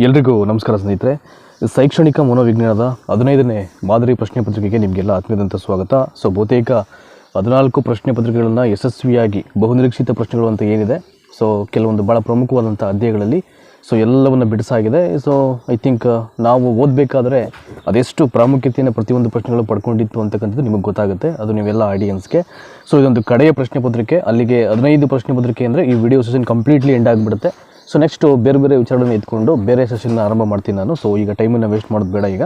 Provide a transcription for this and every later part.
ಎಲ್ರಿಗೂ ನಮಸ್ಕಾರ ಸ್ನೇಹಿತರೆ. ಶೈಕ್ಷಣಿಕ ಮನೋವಿಜ್ಞಾನದ ಹದಿನೈದನೇ ಮಾದರಿ ಪ್ರಶ್ನೆ ಪತ್ರಿಕೆಗೆ ನಿಮಗೆಲ್ಲ ಆತ್ಮೀಯದಂಥ ಸ್ವಾಗತ. ಸೊ, ಬಹುತೇಕ ಹದಿನಾಲ್ಕು ಪ್ರಶ್ನೆ ಪತ್ರಿಕೆಗಳನ್ನು ಯಶಸ್ವಿಯಾಗಿ ಬಹುನಿರೀಕ್ಷಿತ ಪ್ರಶ್ನೆಗಳು ಅಂತ ಏನಿದೆ. ಸೊ, ಕೆಲವೊಂದು ಭಾಳ ಪ್ರಮುಖವಾದಂಥ ಅಧ್ಯಾಯಗಳಲ್ಲಿ ಸೊ, ಎಲ್ಲವನ್ನು ಬಿಡಿಸಾಗಿದೆ. ಸೊ, ಐ ಥಿಂಕ್ ನಾವು ಓದಬೇಕಾದ್ರೆ ಅದೆಷ್ಟು ಪ್ರಾಮುಖ್ಯತೆಯನ್ನು ಪ್ರತಿಯೊಂದು ಪ್ರಶ್ನೆಗಳು ಪಡ್ಕೊಂಡಿತ್ತು ಅಂತಕ್ಕಂಥದ್ದು ನಿಮಗೆ ಗೊತ್ತಾಗುತ್ತೆ. ಅದು ನೀವೆಲ್ಲ ಆಡಿಯನ್ಸ್ಗೆ. ಸೊ, ಇದೊಂದು ಕಡೆಯ ಪ್ರಶ್ನೆ ಪತ್ರಿಕೆ. ಅಲ್ಲಿಗೆ ಹದಿನೈದು ಪ್ರಶ್ನೆ ಪತ್ರಿಕೆ ಅಂದರೆ ಈ ವಿಡಿಯೋ ಸೆಷನ್ ಕಂಪ್ಲೀಟ್ಲಿ ಎಂಡ್ ಆಗಿಬಿಡುತ್ತೆ. ಸೊ ನೆಕ್ಸ್ಟು ಬೇರೆ ಬೇರೆ ವಿಚಾರಗಳನ್ನು ಎತ್ಕೊಂಡು ಬೇರೆ ಸೆಷನ್ನ ಆರಂಭ ಮಾಡ್ತೀನಿ ನಾನು. ಸೊ ಈಗ ಟೈಮನ್ನು ವೇಸ್ಟ್ ಮಾಡೋದು ಬೇಡ ಈಗ.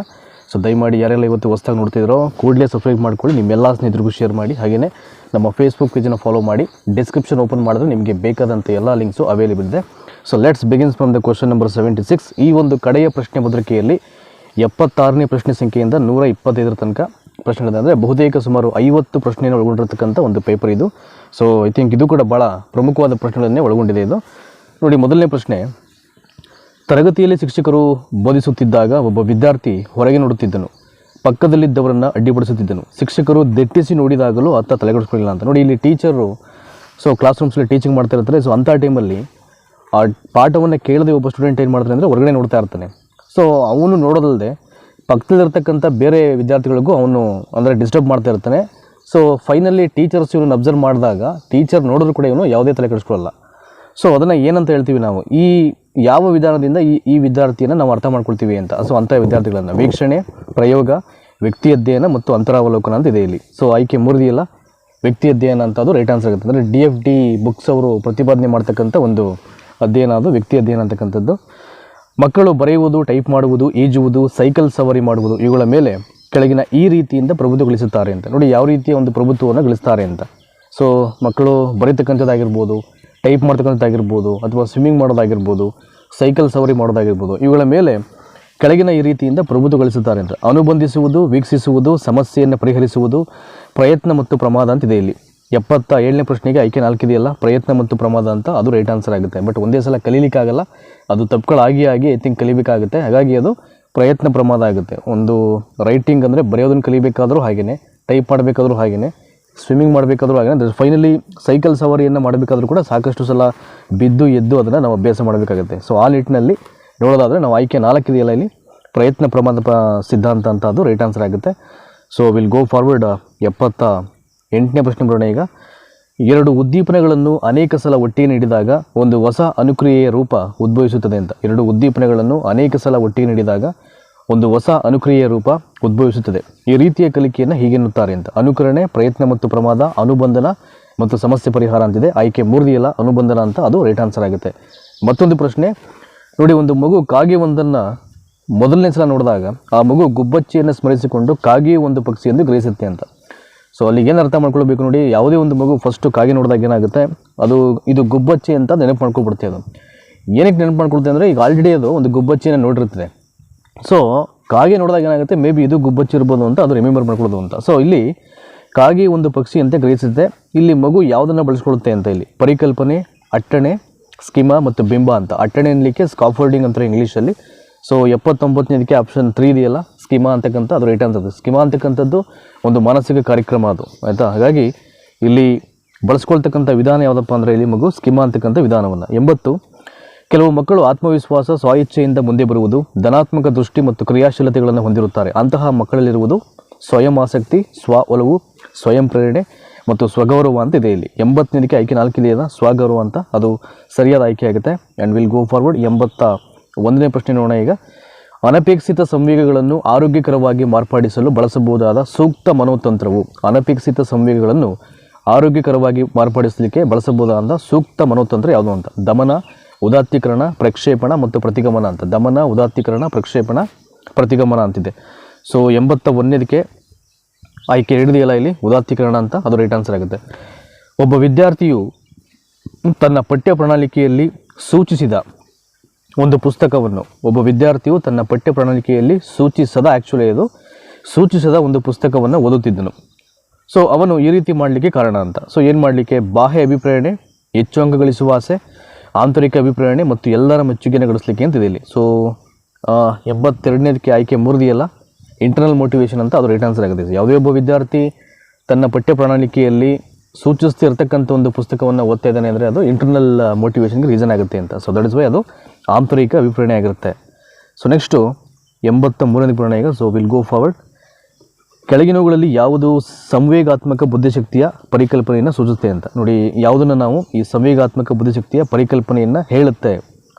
ಸೊ ದಯಮಾಡಿ ಯಾರೆಲ್ಲ ಇವತ್ತು ಹೊಸ್ದಾಗಿ ನೋಡ್ತಿದ್ರೋ, ಕೂಡಲೇ ಸಬ್ಸ್ಕ್ರೈಬ್ ಮಾಡ್ಕೊಳ್ಳಿ. ನಿಮ್ಮೆಲ್ಲ ಸ್ನೇಹಿತರಿಗೂ ಶೇರ್ ಮಾಡಿ. ಹಾಗೆಯೇ ನಮ್ಮ ಫೇಸ್ಬುಕ್ ಪೇಜನ್ನು ಫಾಲೋ ಮಾಡಿ. ಡಿಸ್ಕ್ರಿಪ್ಷನ್ ಓಪನ್ ಮಾಡಿದ್ರೆ ನಿಮಗೆ ಬೇಕಾದಂಥ ಎಲ್ಲ ಲಿಂಕ್ಸು ಅವೈಲೇಬಲ್ ಇದೆ. So let's begins from the question number seventy six ಈ ಒಂದು ಕಡೆಯ ಪ್ರಶ್ನೆ ಪತ್ರಿಕೆಯಲ್ಲಿ ಎಪ್ಪತ್ತಾರನೇ ಪ್ರಶ್ನೆ ಸಂಖ್ಯೆಯಿಂದ ನೂರ ಇಪ್ಪತ್ತೈದರ ತನಕ ಪ್ರಶ್ನೆಗಳಿದೆ ಅಂದರೆ ಬಹುತೇಕ ಸುಮಾರು ಐವತ್ತು ಪ್ರಶ್ನೆಯನ್ನು ಒಳಗೊಂಡಿರತಕ್ಕಂಥ ಒಂದು ಪೇಪರ್ ಇದು. ಸೊ ಐ ಥಿಂಕ್ ಇದು ಕೂಡ ಭಾಳ ಪ್ರಮುಖವಾದ ಪ್ರಶ್ನೆಗಳನ್ನೇ ಒಳಗೊಂಡಿದೆ ಇದು. ನೋಡಿ, ಮೊದಲನೇ ಪ್ರಶ್ನೆ. ತರಗತಿಯಲ್ಲಿ ಶಿಕ್ಷಕರು ಬೋಧಿಸುತ್ತಿದ್ದಾಗ ಒಬ್ಬ ವಿದ್ಯಾರ್ಥಿ ಹೊರಗೆ ನೋಡುತ್ತಿದ್ದನು. ಪಕ್ಕದಲ್ಲಿದ್ದವರನ್ನು ಅಡ್ಡಿಪಡಿಸುತ್ತಿದ್ದನು. ಶಿಕ್ಷಕರು ದೆಟ್ಟಿಸಿ ನೋಡಿದಾಗಲೂ ಆತ ತಲೆಗೆಡಿಸ್ಕೊಳ್ಳಿಲ್ಲ ಅಂತ. ನೋಡಿ, ಇಲ್ಲಿ ಟೀಚರು ಸೊ ಕ್ಲಾಸ್ ರೂಮ್ಸಲ್ಲಿ ಟೀಚಿಂಗ್ ಮಾಡ್ತಾ ಇರ್ತಾರೆ ಸೊ ಅಂಥ ಟೈಮಲ್ಲಿ ಆ ಪಾಠವನ್ನು ಕೇಳದೆ ಒಬ್ಬ ಸ್ಟೂಡೆಂಟ್ ಏನು ಮಾಡ್ತಾನೆ ಅಂದರೆ ಹೊರಗಡೆ ನೋಡ್ತಾ ಇರ್ತಾನೆ. ಸೊ ಅವನು ನೋಡೋದಲ್ಲದೆ ಪಕ್ಕದಲ್ಲಿರ್ತಕ್ಕಂಥ ಬೇರೆ ವಿದ್ಯಾರ್ಥಿಗಳಿಗೂ ಅವನು ಅಂದರೆ ಡಿಸ್ಟರ್ಬ್ ಮಾಡ್ತಾ ಇರ್ತಾನೆ. ಸೊ ಫೈನಲಿ ಟೀಚರ್ಸ್ ಇವನು ಅಬ್ಸರ್ವ್ ಮಾಡಿದಾಗ ಟೀಚರ್ ನೋಡಿದ್ರು ಕೂಡ ಇವನು ಯಾವುದೇ ತಲೆ ಕೆಡಿಸ್ಕೊಳ್ಳಲ್ಲ. ಸೊ ಅದನ್ನು ಏನಂತ ಹೇಳ್ತೀವಿ ನಾವು? ಈ ಯಾವ ವಿಧಾನದಿಂದ ಈ ಈ ವಿದ್ಯಾರ್ಥಿಯನ್ನು ನಾವು ಅರ್ಥ ಮಾಡ್ಕೊಳ್ತೀವಿ ಅಂತ? ಸೊ ಅಂಥ ವಿದ್ಯಾರ್ಥಿಗಳನ್ನು. ವೀಕ್ಷಣೆ, ಪ್ರಯೋಗ, ವ್ಯಕ್ತಿ ಅಧ್ಯಯನ ಮತ್ತು ಅಂತರಾವಲೋಕನ ಅಂತ ಇದೆ ಇಲ್ಲಿ. ಸೊ ಆಯ್ಕೆ ಮೂರದಿಯಲ್ಲ ವ್ಯಕ್ತಿ ಅಧ್ಯಯನ ಅಂತ ಅದು ರೈಟ್ ಆನ್ಸರ್ ಆಗುತ್ತೆ. ಅಂದರೆ ಡಿ ಎಫ್ ಡಿ ಬುಕ್ಸ್ ಅವರು ಪ್ರತಿಪಾದನೆ ಮಾಡ್ತಕ್ಕಂಥ ಒಂದು ಅಧ್ಯಯನ ಅದು, ವ್ಯಕ್ತಿ ಅಧ್ಯಯನ ಅಂತಕ್ಕಂಥದ್ದು. ಮಕ್ಕಳು ಬರೆಯುವುದು ಟೈಪ್ ಮಾಡುವುದು, ಈಜುವುದು ಸೈಕಲ್ ಸವಾರಿ ಮಾಡುವುದು, ಇವುಗಳ ಮೇಲೆ ಕೆಳಗಿನ ಈ ರೀತಿಯಿಂದ ಪ್ರಭುತ್ವ ಗಳಿಸುತ್ತಾರೆ ಅಂತ. ನೋಡಿ, ಯಾವ ರೀತಿಯ ಒಂದು ಪ್ರಭುತ್ವವನ್ನು ಗಳಿಸ್ತಾರೆ ಅಂತ. ಸೊ ಮಕ್ಕಳು ಬರೀತಕ್ಕಂಥದ್ದಾಗಿರ್ಬೋದು ಟೈಪ್ ಮಾಡ್ತಕ್ಕಂಥದ್ದಾಗಿರ್ಬೋದು ಅಥವಾ ಸ್ವಿಮ್ಮಿಂಗ್ ಮಾಡೋದಾಗಿರ್ಬೋದು ಸೈಕಲ್ ಸವಾರಿ ಮಾಡೋದಾಗಿರ್ಬೋದು, ಇವುಗಳ ಮೇಲೆ ಕೆಳಗಿನ ಈ ರೀತಿಯಿಂದ ಪ್ರಭುತ್ವಗೊಳಿಸುತ್ತಾರೆ ಅಂತ. ಅನುಬಂಧಿಸುವುದು, ವೀಕ್ಷಿಸುವುದು, ಸಮಸ್ಯೆಯನ್ನು ಪರಿಹರಿಸುವುದು, ಪ್ರಯತ್ನ ಮತ್ತು ಪ್ರಮಾದ ಅಂತಿದೆ ಇಲ್ಲಿ. ಎಪ್ಪತ್ತ ಏಳನೇ ಪ್ರಶ್ನೆಗೆ ಆಯ್ಕೆ ನಾಲ್ಕಿದೆಯಲ್ಲ? ಪ್ರಯತ್ನ ಮತ್ತು ಪ್ರಮಾದ ಅಂತ ಅದು ರೈಟ್ ಆನ್ಸರ್ ಆಗುತ್ತೆ. ಬಟ್ ಒಂದೇ ಸಲ ಕಲೀಲಿಕ್ಕಾಗಲ್ಲ. ಅದು ತಪ್ಪುಗಳಾಗಿ ಆಗಿ ಐ ಥಿಂಕ್ ಕಲಿಬೇಕಾಗುತ್ತೆ. ಹಾಗಾಗಿ ಅದು ಪ್ರಯತ್ನ ಪ್ರಮಾದ ಆಗುತ್ತೆ. ಒಂದು ರೈಟಿಂಗ್ ಅಂದರೆ ಬರೆಯೋದನ್ನು ಕಲಿಬೇಕಾದರೂ ಹಾಗೆಯೇ ಟೈಪ್ ಮಾಡಬೇಕಾದರೂ ಹಾಗೆಯೇ ಸ್ವಿಮ್ಮಿಂಗ್ ಮಾಡಬೇಕಾದ್ರೂ ಹಾಗೆ ಫೈನಲಿ ಸೈಕಲ್ ಸವಾರಿಯನ್ನು ಮಾಡಬೇಕಾದ್ರೂ ಕೂಡ ಸಾಕಷ್ಟು ಸಲ ಬಿದ್ದು, ಎದ್ದು ಅದನ್ನು ನಾವು ಅಭ್ಯಾಸ ಮಾಡಬೇಕಾಗುತ್ತೆ. ಸೊ ಆ ನಿಟ್ಟಿನಲ್ಲಿ ನೋಡೋದಾದರೆ ನಾವು ಆಯ್ಕೆ ನಾಲ್ಕಿದೆಯಲ್ಲ ಇಲ್ಲಿ. ಪ್ರಯತ್ನ ಪ್ರಮಾದ ಸಿದ್ಧಾಂತ ಅಂತ ಅದು ರೈಟ್ ಆನ್ಸರ್ ಆಗುತ್ತೆ. ಸೊ ವಿಲ್ ಗೋ ಫಾರ್ವರ್ಡ್ ಎಪ್ಪತ್ತ ಎಂಟನೇ ಪ್ರಶ್ನೆ ಬರೋಣ ಈಗ. ಎರಡು ಉದ್ದೀಪನಗಳನ್ನು ಅನೇಕ ಸಲ ಒಟ್ಟಿಗೆ ನೀಡಿದಾಗ ಒಂದು ಹೊಸ ಅನುಕ್ರಿಯೆಯ ರೂಪ ಉದ್ಭವಿಸುತ್ತದೆ ಅಂತ. ಎರಡು ಉದ್ದೀಪನಗಳನ್ನು ಅನೇಕ ಸಲ ಒಟ್ಟಿಗೆ ನೀಡಿದಾಗ ಒಂದು ಹೊಸ ಅನುಕ್ರಿಯೆಯ ರೂಪ ಉದ್ಭವಿಸುತ್ತದೆ. ಈ ರೀತಿಯ ಕಲಿಕೆಯನ್ನು ಹೀಗೆನ್ನುತ್ತಾರೆ ಅಂತ. ಅನುಕರಣೆ, ಪ್ರಯತ್ನ ಮತ್ತು ಪ್ರಮಾದ, ಅನುಬಂಧನ ಮತ್ತು ಸಮಸ್ಯೆ ಪರಿಹಾರ ಅಂತಿದೆ ಆಯ್ಕೆ ಮೂರ್ದಿಯಲ್ಲ, ಅನುಬಂಧನ ಅಂತ ಅದು ರೈಟ್ ಆನ್ಸರ್ ಆಗುತ್ತೆ. ಮತ್ತೊಂದು ಪ್ರಶ್ನೆ, ನೋಡಿ ಒಂದು ಮಗು ಕಾಗೆಯೊಂದನ್ನು ಮೊದಲನೇ ಸಲ ನೋಡಿದಾಗ ಆ ಮಗು ಗುಬ್ಬಚ್ಚಿಯನ್ನು ಸ್ಮರಿಸಿಕೊಂಡು ಕಾಗೆ ಒಂದು ಪಕ್ಷಿ ಎಂದು ಗ್ರಹಿಸುತ್ತೆ ಅಂತ. ಸೊ ಅಲ್ಲಿ ಏನು ಅರ್ಥ ಮಾಡ್ಕೊಳ್ಬೇಕು ನೋಡಿ, ಯಾವುದೇ ಒಂದು ಮಗು ಫಸ್ಟು ಕಾಗೆ ನೋಡಿದಾಗ ಏನಾಗುತ್ತೆ? ಅದು, ಇದು ಗುಬ್ಬಚ್ಚಿ ಅಂತ ನೆನಪು ಮಾಡ್ಕೊಬಿಡುತ್ತೆ ಅದು. ಏನಕ್ಕೆ ನೆನಪು ಮಾಡ್ಕೊಳ್ತೀವಿ ಅಂದರೆ, ಈಗ ಆಲ್ರೆಡಿ ಅದು ಒಂದು ಗುಬ್ಬಚ್ಚಿಯನ್ನು ನೋಡಿರ್ತದೆ ಸೊ ಕಾಗೆ ನೋಡಿದಾಗ ಏನಾಗುತ್ತೆ? ಮೇ ಬಿ ಇದು ಗುಬ್ಬಚ್ಚಿ ಇರ್ಬೋದು ಅಂತ ಅದು ರಿಮೆಂಬರ್ ಮಾಡ್ಕೊಳ್ಳೋದು ಅಂತ. ಸೊ ಇಲ್ಲಿ ಕಾಗೆ ಒಂದು ಪಕ್ಷಿ ಅಂತ ಗ್ರಹಿಸುತ್ತೆ. ಇಲ್ಲಿ ಮಗು ಯಾವುದನ್ನು ಬಳಸ್ಕೊಳ್ಳುತ್ತೆ ಅಂತ ಇಲ್ಲಿ? ಪರಿಕಲ್ಪನೆ, ಅಟ್ಟಣೆ, ಸ್ಕಿಮಾ ಮತ್ತು ಬಿಂಬ ಅಂತ. ಅಟ್ಟಣೆ ಅನ್ನಲಿಕ್ಕೆ ಸ್ಕಾಫೋಲ್ಡಿಂಗ್ ಅಂತಾರೆ ಇಂಗ್ಲೀಷಲ್ಲಿ ಸೊ ಎಪ್ಪತ್ತೊಂಬತ್ತನೇದಕ್ಕೆ ಆಪ್ಷನ್ ತ್ರೀ ಇದೆಯಲ್ಲ? ಸ್ಕಿಮಾ ಅಂತಕ್ಕಂಥ, ಅದು ರೈಟ್ ಅಂತದ್ದು ಸ್ಕಿಮಾ ಅಂತಕ್ಕಂಥದ್ದು ಒಂದು ಮಾನಸಿಕ ಕಾರ್ಯಕ್ರಮ ಅದು. ಆಯಿತಾ? ಹಾಗಾಗಿ ಇಲ್ಲಿ ಬಳಸ್ಕೊಳ್ತಕ್ಕಂಥ ವಿಧಾನ ಯಾವುದಪ್ಪ ಅಂದರೆ ಇಲ್ಲಿ ಮಗು ಸ್ಕಿಮಾ ಅಂತಕ್ಕಂಥ ವಿಧಾನವನ್ನು. ಎಂಬತ್ತು ಕೆಲವು ಮಕ್ಕಳು ಆತ್ಮವಿಶ್ವಾಸ, ಸ್ವಇಚ್ಛೆಯಿಂದ ಮುಂದೆ ಬರುವುದು, ಧನಾತ್ಮಕ ದೃಷ್ಟಿ ಮತ್ತು ಕ್ರಿಯಾಶೀಲತೆಗಳನ್ನು ಹೊಂದಿರುತ್ತಾರೆ. ಅಂತಹ ಮಕ್ಕಳಲ್ಲಿರುವುದು ಸ್ವಯಂ ಆಸಕ್ತಿ ಸ್ವ ಒಲವು ಸ್ವಯಂ ಪ್ರೇರಣೆ ಮತ್ತು ಸ್ವಗೌರವ ಅಂತ ಇದೆ ಇಲ್ಲಿ. ಎಂಬತ್ತನೇದಕ್ಕೆ ಆಯ್ಕೆ ನಾಲ್ಕಿದೆಯಲ್ಲ ಸ್ವಗೌರವ ಅಂತ ಅದು ಸರಿಯಾದ ಆಯ್ಕೆ ಆಗುತ್ತೆ. ಆ್ಯಂಡ್ ವಿಲ್ ಗೋ ಫಾರ್ವರ್ಡ್ ಎಂಬತ್ತ ಒಂದನೇ ಪ್ರಶ್ನೆ ನೋಡೋಣ ಈಗ. ಅನಪೇಕ್ಷಿತ ಸಂವೇಗಗಳನ್ನು ಆರೋಗ್ಯಕರವಾಗಿ ಮಾರ್ಪಡಿಸಲು ಬಳಸಬಹುದಾದ ಸೂಕ್ತ ಮನೋತಂತ್ರವು, ಅನಪೇಕ್ಷಿತ ಸಂವೇಗಗಳನ್ನು ಆರೋಗ್ಯಕರವಾಗಿ ಮಾರ್ಪಡಿಸಲಿಕ್ಕೆ ಬಳಸಬಹುದಾದ ಸೂಕ್ತ ಮನೋತಂತ್ರ ಯಾವುದು ಅಂತ? ದಮನ ಉದಾತ್ತೀಕರಣ, ಪ್ರಕ್ಷೇಪಣ ಮತ್ತು ಪ್ರತಿಗಮನ ಅಂತ. ದಮನ, ಉದಾತ್ತೀಕರಣ, ಪ್ರಕ್ಷೇಪಣ, ಪ್ರತಿಗಮನ ಅಂತಿದೆ. ಸೊ ಎಂಬತ್ತ ಒಂದನೇದಕ್ಕೆ ಆಯ್ಕೆ ಹಿಡಿದಿಯಲ್ಲ ಇಲ್ಲಿ? ಉದಾತ್ತೀಕರಣ ಅಂತ, ಅದು ರೈಟ್ ಆನ್ಸರ್ ಆಗುತ್ತೆ. ಒಬ್ಬ ವಿದ್ಯಾರ್ಥಿಯು ತನ್ನ ಪಠ್ಯ ಪ್ರಣಾಳಿಕೆಯಲ್ಲಿ ಸೂಚಿಸಿದ ಒಂದು ಪುಸ್ತಕವನ್ನು, ಒಬ್ಬ ವಿದ್ಯಾರ್ಥಿಯು ತನ್ನ ಪಠ್ಯ ಪ್ರಣಾಳಿಕೆಯಲ್ಲಿ ಸೂಚಿಸದ ಆ್ಯಕ್ಚುಲಿ ಇದು ಸೂಚಿಸದ ಒಂದು ಪುಸ್ತಕವನ್ನು ಓದುತ್ತಿದ್ದನು. ಸೊ ಅವನು ಈ ರೀತಿ ಮಾಡಲಿಕ್ಕೆ ಕಾರಣ ಅಂತ. ಸೊ ಏನು ಮಾಡಲಿಕ್ಕೆ? ಬಾಹ್ಯ ಅಭಿಪ್ರೇರಣೆ, ಹೆಚ್ಚು ಅಂಕಗಳಿಸುವ ಆಸೆ ಆಂತರಿಕ ಅಭಿಪ್ರೇರಣೆ ಮತ್ತು ಎಲ್ಲರ ಮೆಚ್ಚುಗೆಯನ್ನು ಗಳಿಸ್ಲಿಕ್ಕೆ ಅಂತಿದೆ ಇಲ್ಲಿ. ಸೊ ಎಂಬತ್ತೆರಡನೇದಕ್ಕೆ ಆಯ್ಕೆ ಮೂರದಿಯಲ್ಲ ಇಂಟರ್ನಲ್ ಮೋಟಿವೇಶನ್ ಅಂತ ಅದು ರೈಟ್ ಆನ್ಸರ್ ಆಗುತ್ತೆ ಯಾವುದೇ ಒಬ್ಬ ವಿದ್ಯಾರ್ಥಿ ತನ್ನ ಪಠ್ಯ ಪ್ರಣಾಳಿಕೆಯಲ್ಲಿ ಸೂಚಿಸ್ತಿರ್ತಕ್ಕಂಥ ಒಂದು ಪುಸ್ತಕವನ್ನು ಓದ್ತಾ ಇದ್ದಾನೆ ಅಂದರೆ ಅದು ಇಂಟರ್ನಲ್ ಮೋಟಿವೇಶನ್ಗೆ ರೀಸನ್ ಆಗುತ್ತೆ ಅಂತ. ಸೊ ದಟ್ ಇಸ್ ವೈ ಅದು ಆಂತರಿಕ ಅಭಿಪ್ರೇರಣೆ ಆಗಿರುತ್ತೆ. ಸೊ ನೆಕ್ಸ್ಟು ಎಂಬತ್ತ ಮೂರನೇ ಪ್ರಣಯ ಸೊ ವಿಲ್ ಗೋ ಫಾರ್ವರ್ಡ್ ಕೆಳಗಿನವುಗಳಲ್ಲಿ ಯಾವುದು ಸಂವೇಗಾತ್ಮಕ ಬುದ್ಧಿಶಕ್ತಿಯ ಪರಿಕಲ್ಪನೆಯನ್ನು ಸೂಚಿಸುತ್ತೆ ಅಂತ. ನೋಡಿ, ಯಾವುದನ್ನು ನಾವು ಈ ಸಂವೇಗಾತ್ಮಕ ಬುದ್ಧಿಶಕ್ತಿಯ ಪರಿಕಲ್ಪನೆಯನ್ನು ಹೇಳುತ್ತೆ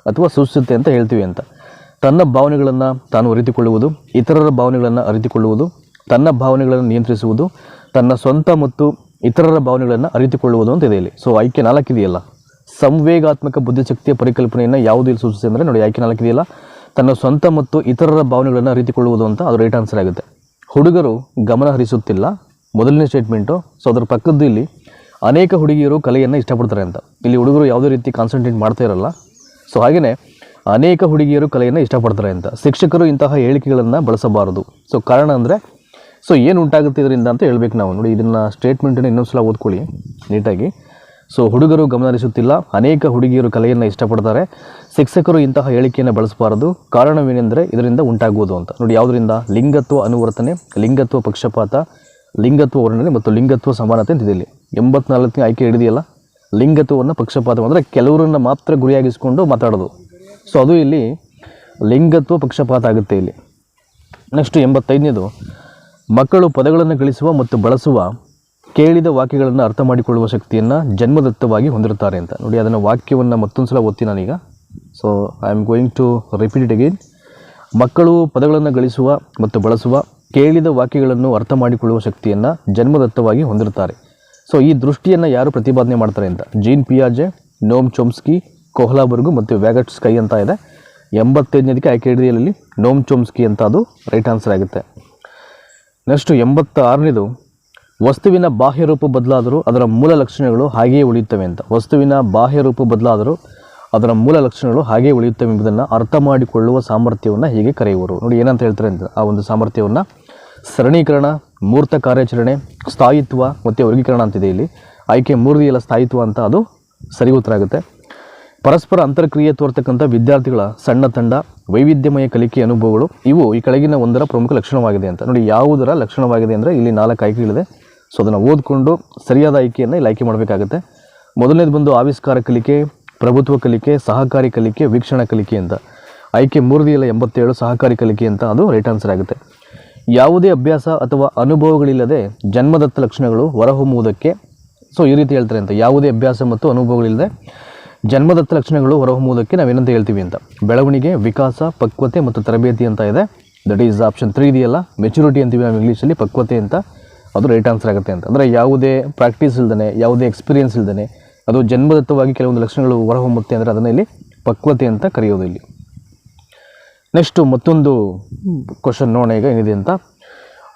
ಅಥವಾ ಸೂಚಿಸುತ್ತೆ ಅಂತ ಹೇಳ್ತೀವಿ ಅಂತ. ತನ್ನ ಭಾವನೆಗಳನ್ನು ತಾನು ಅರಿತುಕೊಳ್ಳುವುದು, ಇತರರ ಭಾವನೆಗಳನ್ನು ಅರಿತುಕೊಳ್ಳುವುದು, ತನ್ನ ಭಾವನೆಗಳನ್ನು ನಿಯಂತ್ರಿಸುವುದು, ತನ್ನ ಸ್ವಂತ ಮತ್ತು ಇತರರ ಭಾವನೆಗಳನ್ನು ಅರಿತುಕೊಳ್ಳುವುದು ಅಂತ ಇದೆ ಇಲ್ಲಿ. ಸೊ ಆಯ್ಕೆ ನಾಲ್ಕಿದೆಯಲ್ಲ ಸಂವೇಗಾತ್ಮಕ ಬುದ್ಧಿಶಕ್ತಿಯ ಪರಿಕಲ್ಪನೆಯನ್ನು ಯಾವುದು ಇಲ್ಲಿ ಸೂಚಿಸುತ್ತೆ ಅಂದರೆ ನೋಡಿ, ಆಯ್ಕೆ ನಾಲ್ಕಿದೆಯಲ್ಲ ತನ್ನ ಸ್ವಂತ ಮತ್ತು ಇತರರ ಭಾವನೆಗಳನ್ನು ಅರಿತುಕೊಳ್ಳುವುದು ಅಂತ ಅದು ರೈಟ್ ಆನ್ಸರ್ ಆಗುತ್ತೆ. ಹುಡುಗರು ಗಮನ ಹರಿಸುತ್ತಿಲ್ಲ. ಮೊದಲನೇ ಸ್ಟೇಟ್ಮೆಂಟು ಸೊ ಅದರ ಪಕ್ಕದ್ದು ಇಲ್ಲಿ, ಅನೇಕ ಹುಡುಗಿಯರು ಕಲೆಯನ್ನು ಇಷ್ಟಪಡ್ತಾರೆ ಅಂತ. ಇಲ್ಲಿ ಹುಡುಗರು ಯಾವುದೇ ರೀತಿ ಕಾನ್ಸಂಟ್ರೇಟ್ ಮಾಡ್ತಾ ಇರಲ್ಲ. ಸೊ ಹಾಗೆಯೇ ಅನೇಕ ಹುಡುಗಿಯರು ಕಲೆಯನ್ನು ಇಷ್ಟಪಡ್ತಾರೆ ಅಂತ. ಶಿಕ್ಷಕರು ಇಂತಹ ಹೇಳಿಕೆಗಳನ್ನು ಬಳಸಬಾರದು. ಸೊ ಕಾರಣ ಅಂದರೆ, ಸೊ ಏನು ಉಂಟಾಗುತ್ತೆ ಇದರಿಂದ ಅಂತ ಹೇಳ್ಬೇಕು ನಾವು. ನೋಡಿ, ಇದನ್ನು ಸ್ಟೇಟ್ಮೆಂಟನ್ನು ಇನ್ನೊಂದು ಸಲ ಓದ್ಕೊಳ್ಳಿ ನೀಟಾಗಿ. ಸೊ ಹುಡುಗರು ಗಮನ ಹರಿಸುತ್ತಿಲ್ಲ ಅನೇಕ ಹುಡುಗಿಯರು ಕಲೆಯನ್ನು ಇಷ್ಟಪಡ್ತಾರೆ. ಶಿಕ್ಷಕರು ಇಂತಹ ಹೇಳಿಕೆಯನ್ನು ಬಳಸಬಾರದು. ಕಾರಣವೇನೆಂದರೆ ಇದರಿಂದ ಉಂಟಾಗುವುದು ಅಂತ. ನೋಡಿ, ಯಾವುದರಿಂದ? ಲಿಂಗತ್ವ ಅನುವರ್ತನೆ, ಲಿಂಗತ್ವ ಪಕ್ಷಪಾತ, ಲಿಂಗತ್ವ ವರ್ಣನೆ ಮತ್ತು ಲಿಂಗತ್ವ ಸಮಾನತೆ ಅಂತ ಇದೆ ಇಲ್ಲಿ. ಎಂಬತ್ನಾಲ್ಕನೇ ಆಯ್ಕೆ ಹಿಡಿದೆಯಲ್ಲ ಲಿಂಗತ್ವವನ್ನು ಪಕ್ಷಪಾತ ಅಂದರೆ ಕೆಲವರನ್ನು ಮಾತ್ರ ಗುರಿಯಾಗಿಸಿಕೊಂಡು ಮಾತಾಡೋದು. ಸೊ, ಅದು ಇಲ್ಲಿ ಲಿಂಗತ್ವ ಪಕ್ಷಪಾತ ಆಗುತ್ತೆ ಇಲ್ಲಿ. ನೆಕ್ಸ್ಟ್ ಎಂಬತ್ತೈದನೇದು, ಮಕ್ಕಳು ಪದಗಳನ್ನು ಗಳಿಸುವ ಮತ್ತು ಬಳಸುವ ಕೇಳಿದ ವಾಕ್ಯಗಳನ್ನು ಅರ್ಥ ಮಾಡಿಕೊಳ್ಳುವ ಶಕ್ತಿಯನ್ನು ಜನ್ಮದತ್ತವಾಗಿ ಹೊಂದಿರುತ್ತಾರೆ ಅಂತ. ನೋಡಿ, ಅದನ್ನು ವಾಕ್ಯವನ್ನು ಮತ್ತೊಂದು ಸಲ ಓದ್ತೀನಿ ನಾನೀಗ. So I am going to repeat it again ಮಕ್ಕಳು ಪದಗಳನ್ನು ಗಳಿಸುವ ಮತ್ತು ಬಳಸುವ, ಕೇಳಿದ ವಾಕ್ಯಗಳನ್ನು ಅರ್ಥ ಮಾಡಿಕೊಳ್ಳುವ ಶಕ್ತಿಯನ್ನು ಜನ್ಮದತ್ತವಾಗಿ ಹೊಂದಿರುತ್ತಾರೆ. ಸೊ ಈ ದೃಷ್ಟಿಯನ್ನು ಯಾರು ಪ್ರತಿಪಾದನೆ ಮಾಡ್ತಾರೆ ಅಂತ? ಜೀನ್ ಪಿಯಾಜೆ, ನೋಮ್ ಚೊಮ್ಸ್ಕಿ ಕೊಹ್ಲಾಬರ್ಗು ಮತ್ತು ವ್ಯಾಗಟ್ ಸ್ಕೈ ಅಂತ ಇದೆ. ಎಂಬತ್ತೈದನೇದಕ್ಕೆ ಆಯ್ಕೆ ಹಿಡಿದಲ್ಲಿ ನೋಮ್ ಚೊಮ್ಸ್ಕಿ ಅಂತ ಅದು ರೈಟ್ ಆನ್ಸರ್ ಆಗುತ್ತೆ. ನೆಕ್ಸ್ಟು ಎಂಬತ್ತ ಆರನೇದು ವಸ್ತುವಿನ ಬಾಹ್ಯ ರೂಪ ಬದಲಾದರೂ ಅದರ ಮೂಲ ಲಕ್ಷಣಗಳು ಹಾಗೆಯೇ ಉಳಿಯುತ್ತವೆ ಅಂತ. ವಸ್ತುವಿನ ಬಾಹ್ಯ ರೂಪ ಬದಲಾದರೂ ಅದರ ಮೂಲ ಲಕ್ಷಣಗಳು ಹಾಗೆಯೇ ಉಳಿಯುತ್ತವೆ ಎಂಬುದನ್ನು ಅರ್ಥ ಮಾಡಿಕೊಳ್ಳುವ ಸಾಮರ್ಥ್ಯವನ್ನು ಹೀಗೆ ಕರೆಯುವರು. ನೋಡಿ ಏನಂತ ಹೇಳ್ತಾರೆ ಅಂತ. ಆ ಒಂದು ಸಾಮರ್ಥ್ಯವನ್ನು ಸರಣೀಕರಣ ಮೂರ್ತ ಕಾರ್ಯಾಚರಣೆ, ಸ್ಥಾಯಿತ್ವ ಮತ್ತು ವರ್ಗೀಕರಣ ಅಂತಿದೆ ಇಲ್ಲಿ. ಆಯ್ಕೆ ಮೂರದಿಯಲ್ಲ ಸ್ಥಾಯಿತ್ವ ಅಂತ ಅದು ಸರಿ ಉತ್ತರ ಆಗುತ್ತೆ. ಪರಸ್ಪರ ಅಂತರ್ಕ್ರಿಯೆ ತೋರ್ತಕ್ಕಂಥ ವಿದ್ಯಾರ್ಥಿಗಳ ಸಣ್ಣ ತಂಡ, ವೈವಿಧ್ಯಮಯ ಕಲಿಕೆ ಅನುಭವಗಳು, ಇವು ಈ ಕೆಳಗಿನ ಒಂದರ ಪ್ರಮುಖ ಲಕ್ಷಣವಾಗಿದೆ ಅಂತ. ನೋಡಿ ಯಾವುದರ ಲಕ್ಷಣವಾಗಿದೆ ಅಂದರೆ ಇಲ್ಲಿ ನಾಲ್ಕು ಆಯ್ಕೆಗಳಿದೆ. ಸೊ ಅದನ್ನು ಓದ್ಕೊಂಡು ಸರಿಯಾದ ಆಯ್ಕೆಯನ್ನು ಇಲ್ಲಿ ಆಯ್ಕೆ ಮಾಡಬೇಕಾಗುತ್ತೆ. ಮೊದಲನೇದು ಬಂದು ಆವಿಷ್ಕಾರ ಕಲಿಕೆ, ಪ್ರಭುತ್ವ ಕಲಿಕೆ, ಸಹಕಾರಿ ಕಲಿಕೆ, ವೀಕ್ಷಣಾ ಕಲಿಕೆ ಅಂತ. ಆಯ್ಕೆ ಮೂರದಿಯಲ್ಲ ಎಂಬತ್ತೇಳು, ಸಹಕಾರಿ ಕಲಿಕೆ ಅಂತ ಅದು ರೈಟ್ ಆನ್ಸರ್ ಆಗುತ್ತೆ. ಯಾವುದೇ ಅಭ್ಯಾಸ ಅಥವಾ ಅನುಭವಗಳಿಲ್ಲದೆ ಜನ್ಮದತ್ತ ಲಕ್ಷಣಗಳು ಹೊರಹೊಮ್ಮುವುದಕ್ಕೆ ಸೊ ಈ ರೀತಿ ಹೇಳ್ತಾರೆ ಅಂತ. ಯಾವುದೇ ಅಭ್ಯಾಸ ಮತ್ತು ಅನುಭವಗಳಿಲ್ಲದೆ ಜನ್ಮದತ್ತ ಲಕ್ಷಣಗಳು ಹೊರಹೊಮ್ಮುವುದಕ್ಕೆ ನಾವೇನಂತ ಹೇಳ್ತೀವಿ ಅಂತ. ಬೆಳವಣಿಗೆ, ವಿಕಾಸ, ಪಕ್ವತೆ ಮತ್ತು ತರಬೇತಿ ಅಂತ ಇದೆ. ದಟ್ ಈಸ್ ಆಪ್ಷನ್ ತ್ರೀ ಇದೆಯಲ್ಲ. ಮೆಚುರಿಟಿ ಅಂತೀವಿ ನಾವು ಇಂಗ್ಲೀಷಲ್ಲಿ ಪಕ್ವತೆ ಅಂತ. ಅದು ರೈಟ್ ಆನ್ಸರ್ ಆಗುತ್ತೆ ಅಂತ. ಅಂದರೆ ಯಾವುದೇ ಪ್ರಾಕ್ಟೀಸ್ ಇಲ್ದೇ ಯಾವುದೇ ಎಕ್ಸ್ಪೀರಿಯೆನ್ಸ್ ಇಲ್ದೇ ಅದು ಜನ್ಮದತ್ತವಾಗಿ ಕೆಲವೊಂದು ಲಕ್ಷಣಗಳು ಹೊರಹೊಮ್ಮುತ್ತೆ ಅಂದರೆ ಅದನ್ನು ಇಲ್ಲಿ ಪಕ್ವತೆ ಅಂತ ಕರೆಯೋದು ಇಲ್ಲಿ. ನೆಕ್ಸ್ಟು ಮತ್ತೊಂದು ಕ್ವಶನ್ ನೋಡೋಣ ಈಗ ಏನಿದೆ ಅಂತ.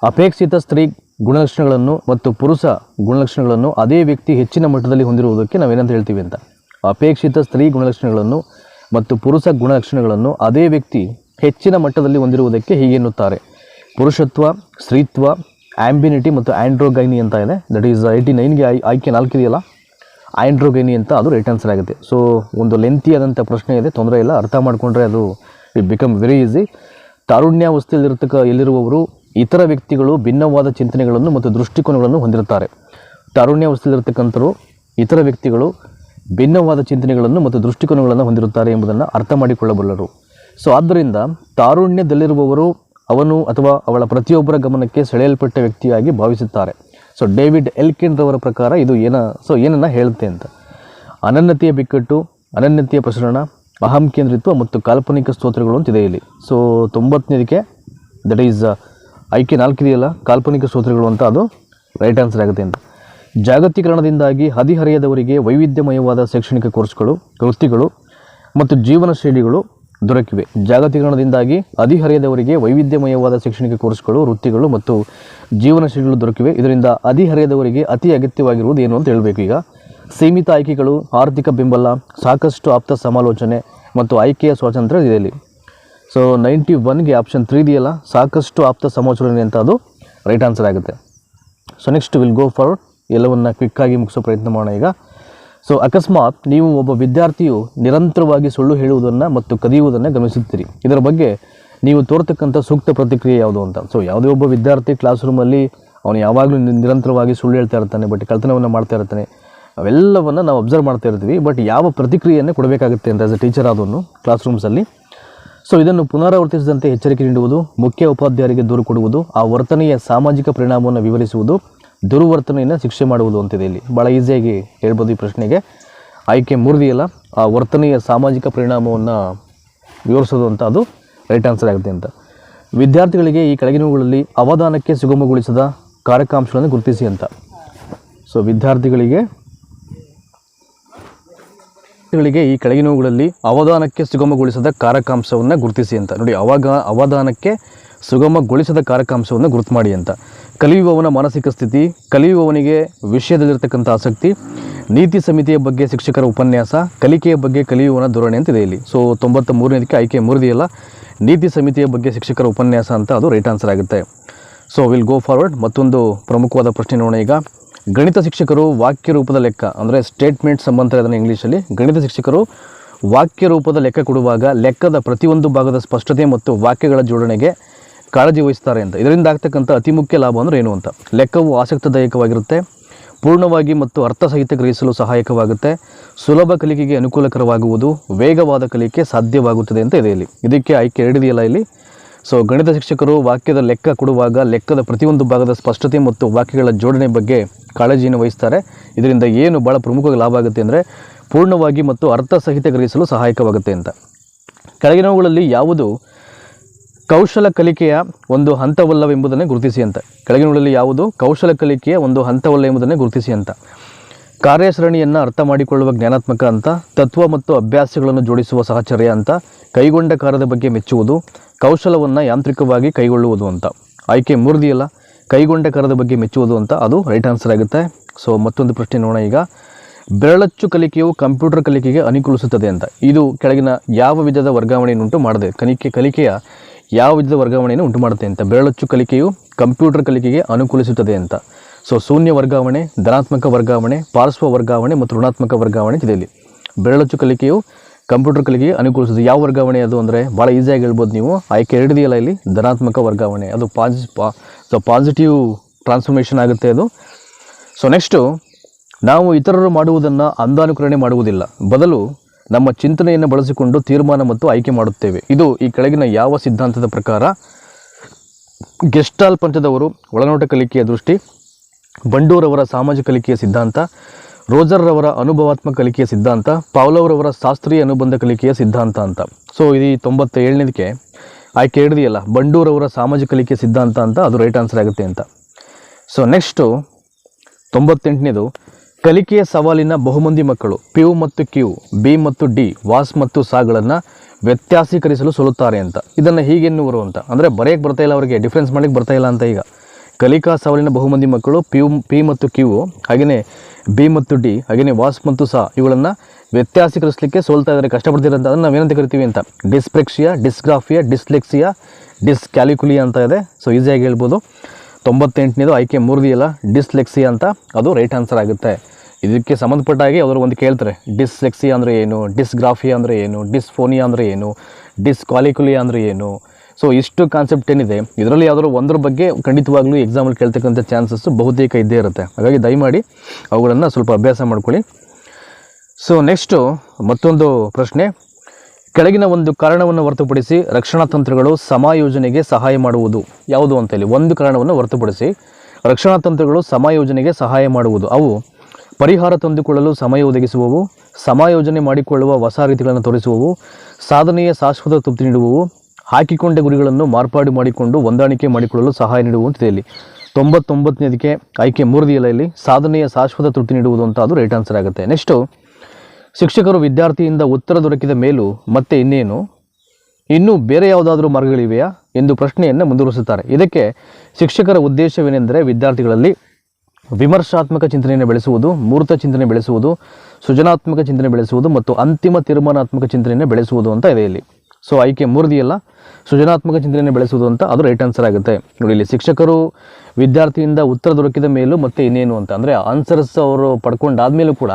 ಅಪೇಕ್ಷಿತ ಸ್ತ್ರೀ ಗುಣಲಕ್ಷಣಗಳನ್ನು ಮತ್ತು ಪುರುಷ ಗುಣಲಕ್ಷಣಗಳನ್ನು ಅದೇ ವ್ಯಕ್ತಿ ಹೆಚ್ಚಿನ ಮಟ್ಟದಲ್ಲಿ ಹೊಂದಿರುವುದಕ್ಕೆ ನಾವೇನಂತ ಹೇಳ್ತೀವಿ ಅಂತ. ಅಪೇಕ್ಷಿತ ಸ್ತ್ರೀ ಗುಣಲಕ್ಷಣಗಳನ್ನು ಮತ್ತು ಪುರುಷ ಗುಣಲಕ್ಷಣಗಳನ್ನು ಅದೇ ವ್ಯಕ್ತಿ ಹೆಚ್ಚಿನ ಮಟ್ಟದಲ್ಲಿ ಹೊಂದಿರುವುದಕ್ಕೆ ಹೀಗೆನ್ನುತ್ತಾರೆ ಪುರುಷತ್ವ, ಸ್ತ್ರೀತ್ವ ಆಂಬಿನಿಟಿ ಮತ್ತು ಆ್ಯಂಡ್ರೋಗೈನಿ ಅಂತ ಇದೆ. ದಟ್ ಈಸ್ ಏಯ್ಟಿ ನೈನ್ಗೆ ಆಯ್, ಆಯ್ಕೆ ನಾಲ್ಕಿದೆಯಲ್ಲ ಆ್ಯಂಡ್ರೋಗೈನಿ ಅಂತ ಅದು ರೈಟ್ ಆನ್ಸರ್ ಆಗುತ್ತೆ. ಸೊ ಒಂದು ಲೆಂತಿ ಆದಂಥ ಪ್ರಶ್ನೆ ಇದೆ. ತೊಂದರೆ ಇಲ್ಲ. ಅರ್ಥ ಮಾಡಿಕೊಂಡ್ರೆ ಅದು ಇಟ್ ಬಿಕಮ್ ವೆರಿ ಈಸಿ ತಾರುಣ್ಯಾವಸ್ಥೆಯಲ್ಲಿರ್ತಕ್ಕ ಎಲ್ಲಿರುವವರು ಇತರ ವ್ಯಕ್ತಿಗಳು ಭಿನ್ನವಾದ ಚಿಂತನೆಗಳನ್ನು ಮತ್ತು ದೃಷ್ಟಿಕೋನಗಳನ್ನು ಹೊಂದಿರುತ್ತಾರೆ. ತಾರುಣ್ಯಾವಸ್ಥೆಯಲ್ಲಿರ್ತಕ್ಕಂಥರು ಇತರ ವ್ಯಕ್ತಿಗಳು ಭಿನ್ನವಾದ ಚಿಂತನೆಗಳನ್ನು ಮತ್ತು ದೃಷ್ಟಿಕೋನಗಳನ್ನು ಹೊಂದಿರುತ್ತಾರೆ ಎಂಬುದನ್ನು ಅರ್ಥ ಮಾಡಿಕೊಳ್ಳಬಲ್ಲರು. ಸೊ ಆದ್ದರಿಂದ ತಾರುಣ್ಯದಲ್ಲಿರುವವರು ಅವನು ಅಥವಾ ಅವಳ ಪ್ರತಿಯೊಬ್ಬರ ಗಮನಕ್ಕೆ ಸೆಳೆಯಲ್ಪಟ್ಟ ವ್ಯಕ್ತಿಯಾಗಿ ಭಾವಿಸುತ್ತಾರೆ. ಸೊ ಡೇವಿಡ್ ಎಲ್ಕಿನ್ ರವರ ಪ್ರಕಾರ ಇದು ಏನ ಸೊ ಏನನ್ನ ಹೇಳುತ್ತೆ ಅಂತ. ಅನನ್ಯತೆಯ ಬಿಕ್ಕಟ್ಟು, ಅನನ್ಯತೆಯ ಪ್ರಸರಣ, ಅಹಂ ಕೇಂದ್ರಿತ್ವ ಮತ್ತು ಕಾಲ್ಪನಿಕ ಸ್ತೋತ್ರಗಳು ಅಂತಿದೆ ಇಲ್ಲಿ. ಸೊ ತೊಂಬತ್ತನೇದಕ್ಕೆ ದಟ್ ಈಸ್ ಆಯ್ಕೆ ನಾಲ್ಕಿದೆಯಲ್ಲ, ಕಾಲ್ಪನಿಕ ಸ್ತೋತ್ರಗಳು ಅಂತ ಅದು ರೈಟ್ ಆನ್ಸರ್ ಆಗುತ್ತೆ ಅಂತ. ಜಾಗತೀಕರಣದಿಂದಾಗಿ ಹದಿಹರೆಯದವರಿಗೆ ವೈವಿಧ್ಯಮಯವಾದ ಶೈಕ್ಷಣಿಕ ಕೋರ್ಸ್ಗಳು ವೃತ್ತಿಗಳು ಮತ್ತು ಜೀವನ ಶೈಲಿಗಳು ದೊರಕಿವೆ. ಜಾಗತೀಕರಣದಿಂದಾಗಿ ಅಧಿಹರಿಯದವರಿಗೆ ವೈವಿಧ್ಯಮಯವಾದ ಶೈಕ್ಷಣಿಕ ಕೋರ್ಸ್ಗಳು, ವೃತ್ತಿಗಳು ಮತ್ತು ಜೀವನ ಶೈಲಿಗಳು ದೊರಕಿವೆ. ಇದರಿಂದ ಅಧಿಹರೆಯದವರಿಗೆ ಅತಿ ಅಗತ್ಯವಾಗಿರುವುದು ಏನು ಅಂತ ಹೇಳಬೇಕು ಈಗ. ಸೀಮಿತ ಆಯ್ಕೆಗಳು, ಆರ್ಥಿಕ ಬೆಂಬಲ, ಸಾಕಷ್ಟು ಆಪ್ತ ಸಮಾಲೋಚನೆ ಮತ್ತು ಆಯ್ಕೆಯ ಸ್ವಾತಂತ್ರ್ಯ ಇದೆ ಇಲ್ಲಿ. ಸೊ ನೈಂಟಿ ಒನ್ಗೆ ಆಪ್ಷನ್ ತ್ರೀ ಇದೆಯಲ್ಲ, ಸಾಕಷ್ಟು ಆಪ್ತ ಸಮಾಲೋಚನೆ ಅಂತ ಅದು ರೈಟ್ ಆನ್ಸರ್ ಆಗುತ್ತೆ. So next will go forward ಎಲ್ಲವನ್ನು ಕ್ವಿಕ್ಕಾಗಿ ಮುಗಿಸೋ ಪ್ರಯತ್ನ ಮಾಡೋಣ ಈಗ. ಸೊ ಅಕಸ್ಮಾತ್ ನೀವು ಒಬ್ಬ ವಿದ್ಯಾರ್ಥಿಯು ನಿರಂತರವಾಗಿ ಸುಳ್ಳು ಹೇಳುವುದನ್ನು ಮತ್ತು ಕದಿಯುವುದನ್ನು ಗಮನಿಸುತ್ತೀರಿ. ಇದರ ಬಗ್ಗೆ ನೀವು ತೋರ್ತಕ್ಕಂಥ ಸೂಕ್ತ ಪ್ರತಿಕ್ರಿಯೆ ಯಾವುದು ಅಂತ. ಸೊ ಯಾವುದೇ ಒಬ್ಬ ವಿದ್ಯಾರ್ಥಿ ಕ್ಲಾಸ್ ರೂಮಲ್ಲಿ ಅವನು ಯಾವಾಗಲೂ ನಿರಂತರವಾಗಿ ಸುಳ್ಳು ಹೇಳ್ತಾ ಇರ್ತಾನೆ ಬಟ್ ಕಳ್ತನವನ್ನು ಮಾಡ್ತಾ ಇರ್ತಾನೆ. ಅವೆಲ್ಲವನ್ನು ನಾವು ಅಬ್ಸರ್ವ್ ಮಾಡ್ತಾ ಇರ್ತೀವಿ ಬಟ್ ಯಾವ ಪ್ರತಿಕ್ರಿಯೆಯನ್ನು ಕೊಡಬೇಕಾಗುತ್ತೆ ಅಂತ ಆಸ್ ಅ ಟೀಚರ್ ಆದವನು ಕ್ಲಾಸ್ ರೂಮ್ಸಲ್ಲಿ ಸೊ ಇದನ್ನು ಪುನರಾವರ್ತಿಸಿದಂತೆ ಎಚ್ಚರಿಕೆ ನೀಡುವುದು, ಮುಖ್ಯ ಉಪಾಧ್ಯಾಯರಿಗೆ ದೂರು ಕೊಡುವುದು, ಆ ವರ್ತನೆಯ ಸಾಮಾಜಿಕ ಪರಿಣಾಮವನ್ನು ವಿವರಿಸುವುದು ದುರ್ವರ್ತನೆಯನ್ನು ಶಿಕ್ಷೆ ಮಾಡುವುದು ಅಂತಿದೆ ಇಲ್ಲಿ. ಭಾಳ ಈಸಿಯಾಗಿ ಹೇಳ್ಬೋದು ಈ ಪ್ರಶ್ನೆಗೆ. ಆಯ್ಕೆ ಮೂರ್ದಿಯಲ್ಲ ಆ ವರ್ತನೆಯ ಸಾಮಾಜಿಕ ಪರಿಣಾಮವನ್ನು ವಿವರಿಸೋದು ಅಂತ ಅದು ರೈಟ್ ಆನ್ಸರ್ ಆಗುತ್ತೆ ಅಂತ. ವಿದ್ಯಾರ್ಥಿಗಳಿಗೆ ಈ ಕೆಳಗಿನವುಗಳಲ್ಲಿ ಅವಧಾನಕ್ಕೆ ಸುಗಮಗೊಳಿಸದ ಕಾರಕಾಂಶಗಳನ್ನು ಗುರುತಿಸಿ ಅಂತ. ಸೊ ವಿದ್ಯಾರ್ಥಿಗಳಿಗೆ ವಿದ್ಯಾರ್ಥಿಗಳಿಗೆ ಈ ಕೆಳಗಿನವುಗಳಲ್ಲಿ ಅವಧಾನಕ್ಕೆ ಸುಗಮಗೊಳಿಸದ ಕಾರಕಾಂಶವನ್ನು ಗುರುತಿಸಿ ಅಂತ. ನೋಡಿ, ಅವಾಗ ಅವಧಾನಕ್ಕೆ ಸುಗಮಗೊಳಿಸದ ಕಾರಕಾಂಶವನ್ನು ಗುರುತು ಮಾಡಿ ಅಂತ. ಕಲಿಯುವವನ ಮಾನಸಿಕ ಸ್ಥಿತಿ, ಕಲಿಯುವವನಿಗೆ ವಿಷಯದಲ್ಲಿರ್ತಕ್ಕಂಥ ಆಸಕ್ತಿ, ನೀತಿ ಸಮಿತಿಯ ಬಗ್ಗೆ ಶಿಕ್ಷಕರ ಉಪನ್ಯಾಸ, ಕಲಿಕೆಯ ಬಗ್ಗೆ ಕಲಿಯುವವನ ಧೋರಣೆ ಅಂತಿದೆ ಇಲ್ಲಿ. ಸೊ ತೊಂಬತ್ತ ಮೂರನೇದಕ್ಕೆ ಆಯ್ಕೆ ಮೂರದಿಯಲ್ಲ, ನೀತಿ ಸಮಿತಿಯ ಬಗ್ಗೆ ಶಿಕ್ಷಕರ ಉಪನ್ಯಾಸ ಅಂತ ಅದು ರೈಟ್ ಆನ್ಸರ್ ಆಗುತ್ತೆ. ಸೊ ವಿಲ್ ಗೋ ಫಾರ್ವರ್ಡ್ ಮತ್ತೊಂದು ಪ್ರಮುಖವಾದ ಪ್ರಶ್ನೆ ನೋಡೋಣ ಈಗ. ಗಣಿತ ಶಿಕ್ಷಕರು ವಾಕ್ಯ ರೂಪದ ಲೆಕ್ಕ, ಅಂದರೆ ಸ್ಟೇಟ್ಮೆಂಟ್ ಸಂಬಂಧ ಅದನ್ನು ಇಂಗ್ಲೀಷಲ್ಲಿ ಗಣಿತ ಶಿಕ್ಷಕರು ವಾಕ್ಯ ರೂಪದ ಲೆಕ್ಕ ಕೊಡುವಾಗ ಲೆಕ್ಕದ ಪ್ರತಿಯೊಂದು ಭಾಗದ ಸ್ಪಷ್ಟತೆ ಮತ್ತು ವಾಕ್ಯಗಳ ಜೋಡಣೆಗೆ ಕಾಳಜಿ ವಹಿಸ್ತಾರೆ ಅಂತ. ಇದರಿಂದ ಆಗ್ತಕ್ಕಂಥ ಅತಿ ಮುಖ್ಯ ಲಾಭ ಅಂದರೆ ಏನು ಅಂತ? ಲೆಕ್ಕವು ಆಸಕ್ತಿದಾಯಕವಾಗಿರುತ್ತೆ, ಪೂರ್ಣವಾಗಿ ಮತ್ತು ಅರ್ಥಸಹಿತ ಗ್ರಹಿಸಲು ಸಹಾಯಕವಾಗುತ್ತೆ, ಸುಲಭ ಕಲಿಕೆಗೆ ಅನುಕೂಲಕರವಾಗುವುದು, ವೇಗವಾದ ಕಲಿಕೆ ಸಾಧ್ಯವಾಗುತ್ತದೆ ಅಂತ ಇದೆ ಇಲ್ಲಿ. ಇದಕ್ಕೆ ಆಯ್ಕೆ ಎರಡಿದೆಯಲ್ಲ ಇಲ್ಲಿ? ಸೊ ಗಣಿತ ಶಿಕ್ಷಕರು ವಾಕ್ಯದ ಲೆಕ್ಕ ಕೊಡುವಾಗ ಲೆಕ್ಕದ ಪ್ರತಿಯೊಂದು ಭಾಗದ ಸ್ಪಷ್ಟತೆ ಮತ್ತು ವಾಕ್ಯಗಳ ಜೋಡಣೆ ಬಗ್ಗೆ ಕಾಳಜಿಯನ್ನು ವಹಿಸ್ತಾರೆ. ಇದರಿಂದ ಏನು ಭಾಳ ಪ್ರಮುಖವಾಗಿ ಲಾಭ ಆಗುತ್ತೆ ಅಂದರೆ ಪೂರ್ಣವಾಗಿ ಮತ್ತು ಅರ್ಥಸಹಿತ ಗ್ರಹಿಸಲು ಸಹಾಯಕವಾಗುತ್ತೆ ಅಂತ. ಕೆಳಗಿನವುಗಳಲ್ಲಿ ಯಾವುದು ಕೌಶಲ ಕಲಿಕೆಯ ಒಂದು ಹಂತವಲ್ಲವೆಂಬುದನ್ನೇ ಗುರುತಿಸಿ ಅಂತ. ಕೆಳಗಿನಲ್ಲಿ ಯಾವುದು? ಕೌಶಲ ಕಲಿಕೆಯ ಒಂದು ಹಂತವಲ್ಲ ಎಂಬುದನ್ನೇ ಗುರುತಿಸಿ ಅಂತ. ಕಾರ್ಯಾಚರಣೆಯನ್ನು ಅರ್ಥ ಮಾಡಿಕೊಳ್ಳುವ ಜ್ಞಾನಾತ್ಮಕ ಅಂತ, ತತ್ವ ಮತ್ತು ಅಭ್ಯಾಸಗಳನ್ನು ಜೋಡಿಸುವ ಸಹಚರ್ಯ ಅಂತ, ಕೈಗೊಂಡ ಕಾರ್ಯದ ಬಗ್ಗೆ ಮೆಚ್ಚುವುದು, ಕೌಶಲವನ್ನು ಯಾಂತ್ರಿಕವಾಗಿ ಕೈಗೊಳ್ಳುವುದು ಅಂತ. ಆಯ್ಕೆ ಮೂರ್ದಿಯಲ್ಲ, ಕೈಗೊಂಡ ಕಾರ್ಯದ ಬಗ್ಗೆ ಮೆಚ್ಚುವುದು ಅಂತ ಅದು ರೈಟ್ ಆನ್ಸರ್ ಆಗುತ್ತೆ. ಸೊ ಮತ್ತೊಂದು ಪ್ರಶ್ನೆ ನೋಡೋಣ ಈಗ. ಬೆರಳಚ್ಚು ಕಲಿಕೆಯು ಕಂಪ್ಯೂಟರ್ ಕಲಿಕೆಗೆ ಅನುಕೂಲಿಸುತ್ತದೆ ಅಂತ. ಇದು ಕೆಳಗಿನ ಯಾವ ವಿಧದ ವರ್ಗಾವಣೆಯನ್ನುಂಟು ಮಾಡದೆ, ಕಲಿಕೆ ಕಲಿಕೆಯ ಯಾವ ವಿಧದ ವರ್ಗಾವಣೆಯನ್ನು ಉಂಟು ಮಾಡುತ್ತೆ ಅಂತ ಬೆರಳಚ್ಚು ಕಲಿಕೆಯು ಕಂಪ್ಯೂಟರ್ ಕಲಿಕೆಗೆ ಅನುಕೂಲಿಸುತ್ತದೆ ಅಂತ. ಸೊ ಶೂನ್ಯ ವರ್ಗಾವಣೆ, ಧನಾತ್ಮಕ ವರ್ಗಾವಣೆ, ಪಾರ್ಶ್ವ ವರ್ಗಾವಣೆ ಮತ್ತು ಋಣಾತ್ಮಕ ವರ್ಗಾವಣೆ ಇದೆ ಇಲ್ಲಿ. ಬೆರಳಚ್ಚು ಕಲಿಕೆಯು ಕಂಪ್ಯೂಟರ್ ಕಲಿಕೆಗೆ ಅನುಕೂಲಿಸುತ್ತದೆ. ಯಾವ ವರ್ಗಾವಣೆ ಅದು ಅಂದರೆ ಭಾಳ ಈಸಿಯಾಗಿ ಹೇಳ್ಬೋದು ನೀವು. ಆಯ್ಕೆ ಎರಡಿದೆಯಲ್ಲ ಇಲ್ಲಿ? ಧನಾತ್ಮಕ ವರ್ಗಾವಣೆ. ಅದು ಪಾಸಿ ಪಾ ಸೊ ಪಾಸಿಟಿವ್ ಟ್ರಾನ್ಸ್ಫರ್ಮೇಷನ್ ಆಗುತ್ತೆ ಅದು. ಸೊ ನೆಕ್ಸ್ಟು ನಾವು ಇತರರು ಮಾಡುವುದನ್ನು ಅಂದಾನುಕರಣೆ ಮಾಡುವುದಿಲ್ಲ. ಬದಲು ನಮ್ಮ ಚಿಂತನೆಯನ್ನು ಬಳಸಿಕೊಂಡು ತೀರ್ಮಾನ ಮತ್ತು ಆಯ್ಕೆ ಮಾಡುತ್ತೇವೆ. ಇದು ಈ ಕೆಳಗಿನ ಯಾವ ಸಿದ್ಧಾಂತದ ಪ್ರಕಾರ? ಗೆಸ್ಟಾಲ್ ಪಂಚದವರು ಒಳನೋಟ ಕಲಿಕೆಯ ದೃಷ್ಟಿ ಬಂಡೂರವರ ಸಾಮಾಜಿಕ ಕಲಿಕೆಯ ಸಿದ್ಧಾಂತ ರೋಜರ್ರವರ ಅನುಭವಾತ್ಮಕ ಕಲಿಕೆಯ ಸಿದ್ಧಾಂತ ಪಾವ್ಲವ್ರವರ ಶಾಸ್ತ್ರೀಯ ಅನುಬಂಧ ಕಲಿಕೆಯ ಸಿದ್ಧಾಂತ ಅಂತ. ಸೊ ಇದು ತೊಂಬತ್ತ ಏಳನೇದಕ್ಕೆ ಆಯ್ಕೆ ಹಿಡಿದಿಯಲ್ಲ ಬಂಡೂರವರ ಸಾಮಾಜಿಕ ಕಲಿಕೆಯ ಸಿದ್ಧಾಂತ ಅಂತ ಅದು ರೈಟ್ ಆನ್ಸರ್ ಆಗುತ್ತೆ ಅಂತ. ಸೊ ನೆಕ್ಸ್ಟು ತೊಂಬತ್ತೆಂಟನೇದು ಕಲಿಕೆಯ ಸವಾಲಿನ ಬಹುಮಂದಿ ಮಕ್ಕಳು, ಪಿ ಯು ಮತ್ತು ಕ್ಯೂ, ಬಿ ಮತ್ತು ಡಿ, ವಾಸ್ ಮತ್ತು ಸಾಗಳನ್ನು ವ್ಯತ್ಯಾಸೀಕರಿಸಲು ಸೋಲುತ್ತಾರೆ ಅಂತ. ಇದನ್ನು ಹೀಗೆನ್ನುವರು ಅಂತ. ಅಂದರೆ ಬರೆಯಕ್ಕೆ ಬರ್ತಾ ಇಲ್ಲ ಅವರಿಗೆ, ಡಿಫ್ರೆನ್ಸ್ ಮಾಡಲಿಕ್ಕೆ ಬರ್ತಾ ಇಲ್ಲ ಅಂತ ಈಗ. ಕಲಿಕಾ ಸವಾಲಿನ ಬಹುಮಂದಿ ಮಕ್ಕಳು, ಪಿ ಯು, ಪಿ ಮತ್ತು ಕ್ಯೂ ಹಾಗೆಯೇ ಬಿ ಮತ್ತು ಡಿ ಹಾಗೆಯೇ ವಾಸ್ ಮತ್ತು ಸಾ ಇವುಗಳನ್ನು ವ್ಯತ್ಯಾಸೀಕರಿಸಲಿಕ್ಕೆ ಸೋಲ್ತಾ ಇದ್ದಾರೆ ಕಷ್ಟಪಡ್ತಿರೋಂಥ ಅದನ್ನು ನಾವೇನಂತ ಕರಿತೀವಿ ಅಂತ. ಡಿಸ್ಪ್ರೆಕ್ಷಿಯಾ ಡಿಸ್ಗ್ರಾಫಿಯಾ, ಡಿಸ್ಲೆಕ್ಸಿಯಾ ಡಿಸ್ಕ್ಯಾಲಿಕ್ಯುಲಿಯಾ ಅಂತ ಇದೆ. ಸೊ ಈಸಿಯಾಗಿ ಹೇಳ್ಬೋದು. ತೊಂಬತ್ತೆಂಟನೇದು ಆಯ್ಕೆ ಮೂರದಿಯಲ್ಲ, ಡಿಸ್ಲೆಕ್ಸಿಯಾ ಅಂತ. ಅದು ರೈಟ್ ಆನ್ಸರ್ ಆಗುತ್ತೆ. ಇದಕ್ಕೆ ಸಂಬಂಧಪಟ್ಟ ಹಾಗೆ ಅವರು ಒಂದು ಕೇಳ್ತಾರೆ, ಡಿಸ್ಲೆಕ್ಸಿ ಅಂದರೆ ಏನು, ಡಿಸ್ಗ್ರಾಫಿ ಅಂದರೆ ಏನು ಡಿಸ್ಫೋನಿಯಾ ಅಂದರೆ ಏನು ಡಿಸ್ಕ್ವಾಲಿಕ್ಯುಲಿಯಾ ಅಂದರೆ ಏನು. ಸೊ ಇಷ್ಟು ಕಾನ್ಸೆಪ್ಟ್ ಏನಿದೆ, ಇದರಲ್ಲಿ ಯಾವ್ದಾದ್ರು ಒಂದ್ರ ಬಗ್ಗೆ ಖಂಡಿತವಾಗ್ಲೂ ಎಕ್ಸಾಮಲ್ಲಿ ಕೇಳ್ತಕ್ಕಂಥ ಚಾನ್ಸಸ್ಸು ಬಹುತೇಕ ಇದ್ದೇ ಇರುತ್ತೆ. ಹಾಗಾಗಿ ದಯಮಾಡಿ ಅವುಗಳನ್ನು ಸ್ವಲ್ಪ ಅಭ್ಯಾಸ ಮಾಡ್ಕೊಳ್ಳಿ. ಸೊ ನೆಕ್ಸ್ಟು ಮತ್ತೊಂದು ಪ್ರಶ್ನೆ, ಕೆಳಗಿನ ಒಂದು ಕಾರಣವನ್ನು ಹೊರತುಪಡಿಸಿ ರಕ್ಷಣಾ ತಂತ್ರಗಳು ಸಮಾಯೋಜನೆಗೆ ಸಹಾಯ ಮಾಡುವುದು ಯಾವುದು ಅಂತ ಹೇಳಿ ಒಂದು ಕಾರಣವನ್ನು ಹೊರತುಪಡಿಸಿ ರಕ್ಷಣಾ ತಂತ್ರಗಳು ಸಮಾಯೋಜನೆಗೆ ಸಹಾಯ ಮಾಡುವುದು. ಅವು ಪರಿಹಾರ ತಂದುಕೊಳ್ಳಲು ಸಮಯ ಒದಗಿಸುವವು, ಸಮಾಯೋಜನೆ ಮಾಡಿಕೊಳ್ಳುವ ಹೊಸ ರೀತಿಗಳನ್ನು ತೋರಿಸುವವು, ಸಾಧನೆಯ ಶಾಶ್ವತ ತೃಪ್ತಿ ನೀಡುವವು, ಹಾಕಿಕೊಂಡ ಗುರಿಗಳನ್ನು ಮಾರ್ಪಾಡು ಮಾಡಿಕೊಂಡು ಹೊಂದಾಣಿಕೆ ಮಾಡಿಕೊಳ್ಳಲು ಸಹಾಯ ನೀಡುವಂತಿದೆ ಇಲ್ಲಿ ತೊಂಬತ್ತೊಂಬತ್ತನೇದಕ್ಕೆ ಆಯ್ಕೆ ಮೂರದಿಯಲ್ಲ ಇಲ್ಲಿ, ಸಾಧನೆಯ ಶಾಶ್ವತ ತೃಪ್ತಿ ನೀಡುವುದು ಅಂತ ಅದು ರೈಟ್ ಆನ್ಸರ್ ಆಗುತ್ತೆ. ನೆಕ್ಸ್ಟು ಶಿಕ್ಷಕರು ವಿದ್ಯಾರ್ಥಿಯಿಂದ ಉತ್ತರ ದೊರಕಿದ ಮೇಲೂ ಮತ್ತೆ ಇನ್ನೇನು? ಇನ್ನೂ ಬೇರೆ ಯಾವುದಾದ್ರೂ ಮಾರ್ಗಗಳಿವೆಯಾ? ಎಂದು ಪ್ರಶ್ನೆಯನ್ನು ಮುಂದುವರಿಸುತ್ತಾರೆ. ಇದಕ್ಕೆ ಶಿಕ್ಷಕರ ಉದ್ದೇಶವೇನೆಂದರೆ ವಿದ್ಯಾರ್ಥಿಗಳಲ್ಲಿ ವಿಮರ್ಶಾತ್ಮಕ ಚಿಂತನೆಯನ್ನು ಬೆಳೆಸುವುದು, ಮೂರ್ತ ಚಿಂತನೆ ಬೆಳೆಸುವುದು, ಸೃಜನಾತ್ಮಕ ಚಿಂತನೆ ಬೆಳೆಸುವುದು ಮತ್ತು ಅಂತಿಮ ತೀರ್ಮಾನಾತ್ಮಕ ಚಿಂತನೆಯನ್ನು ಬೆಳೆಸುವುದು ಅಂತ ಇದೆ ಇಲ್ಲಿ. ಸೊ ಆಯ್ಕೆ ಮೂರ್ದಿಯಲ್ಲ. ಸೃಜನಾತ್ಮಕ ಚಿಂತನೆಯನ್ನು ಬೆಳೆಸುವುದು ಅಂತ ಅದು ರೈಟ್ ಆನ್ಸರ್ ಆಗುತ್ತೆ. ನೋಡಿ, ಇಲ್ಲಿ ಶಿಕ್ಷಕರು ವಿದ್ಯಾರ್ಥಿಯಿಂದ ಉತ್ತರ ದೊರಕಿದ ಮೇಲೂ ಮತ್ತೆ ಇನ್ನೇನು ಅಂತ. ಅಂದರೆ ಆನ್ಸರ್ಸ್ ಅವರು ಪಡ್ಕೊಂಡಾದ್ಮೇಲೂ ಕೂಡ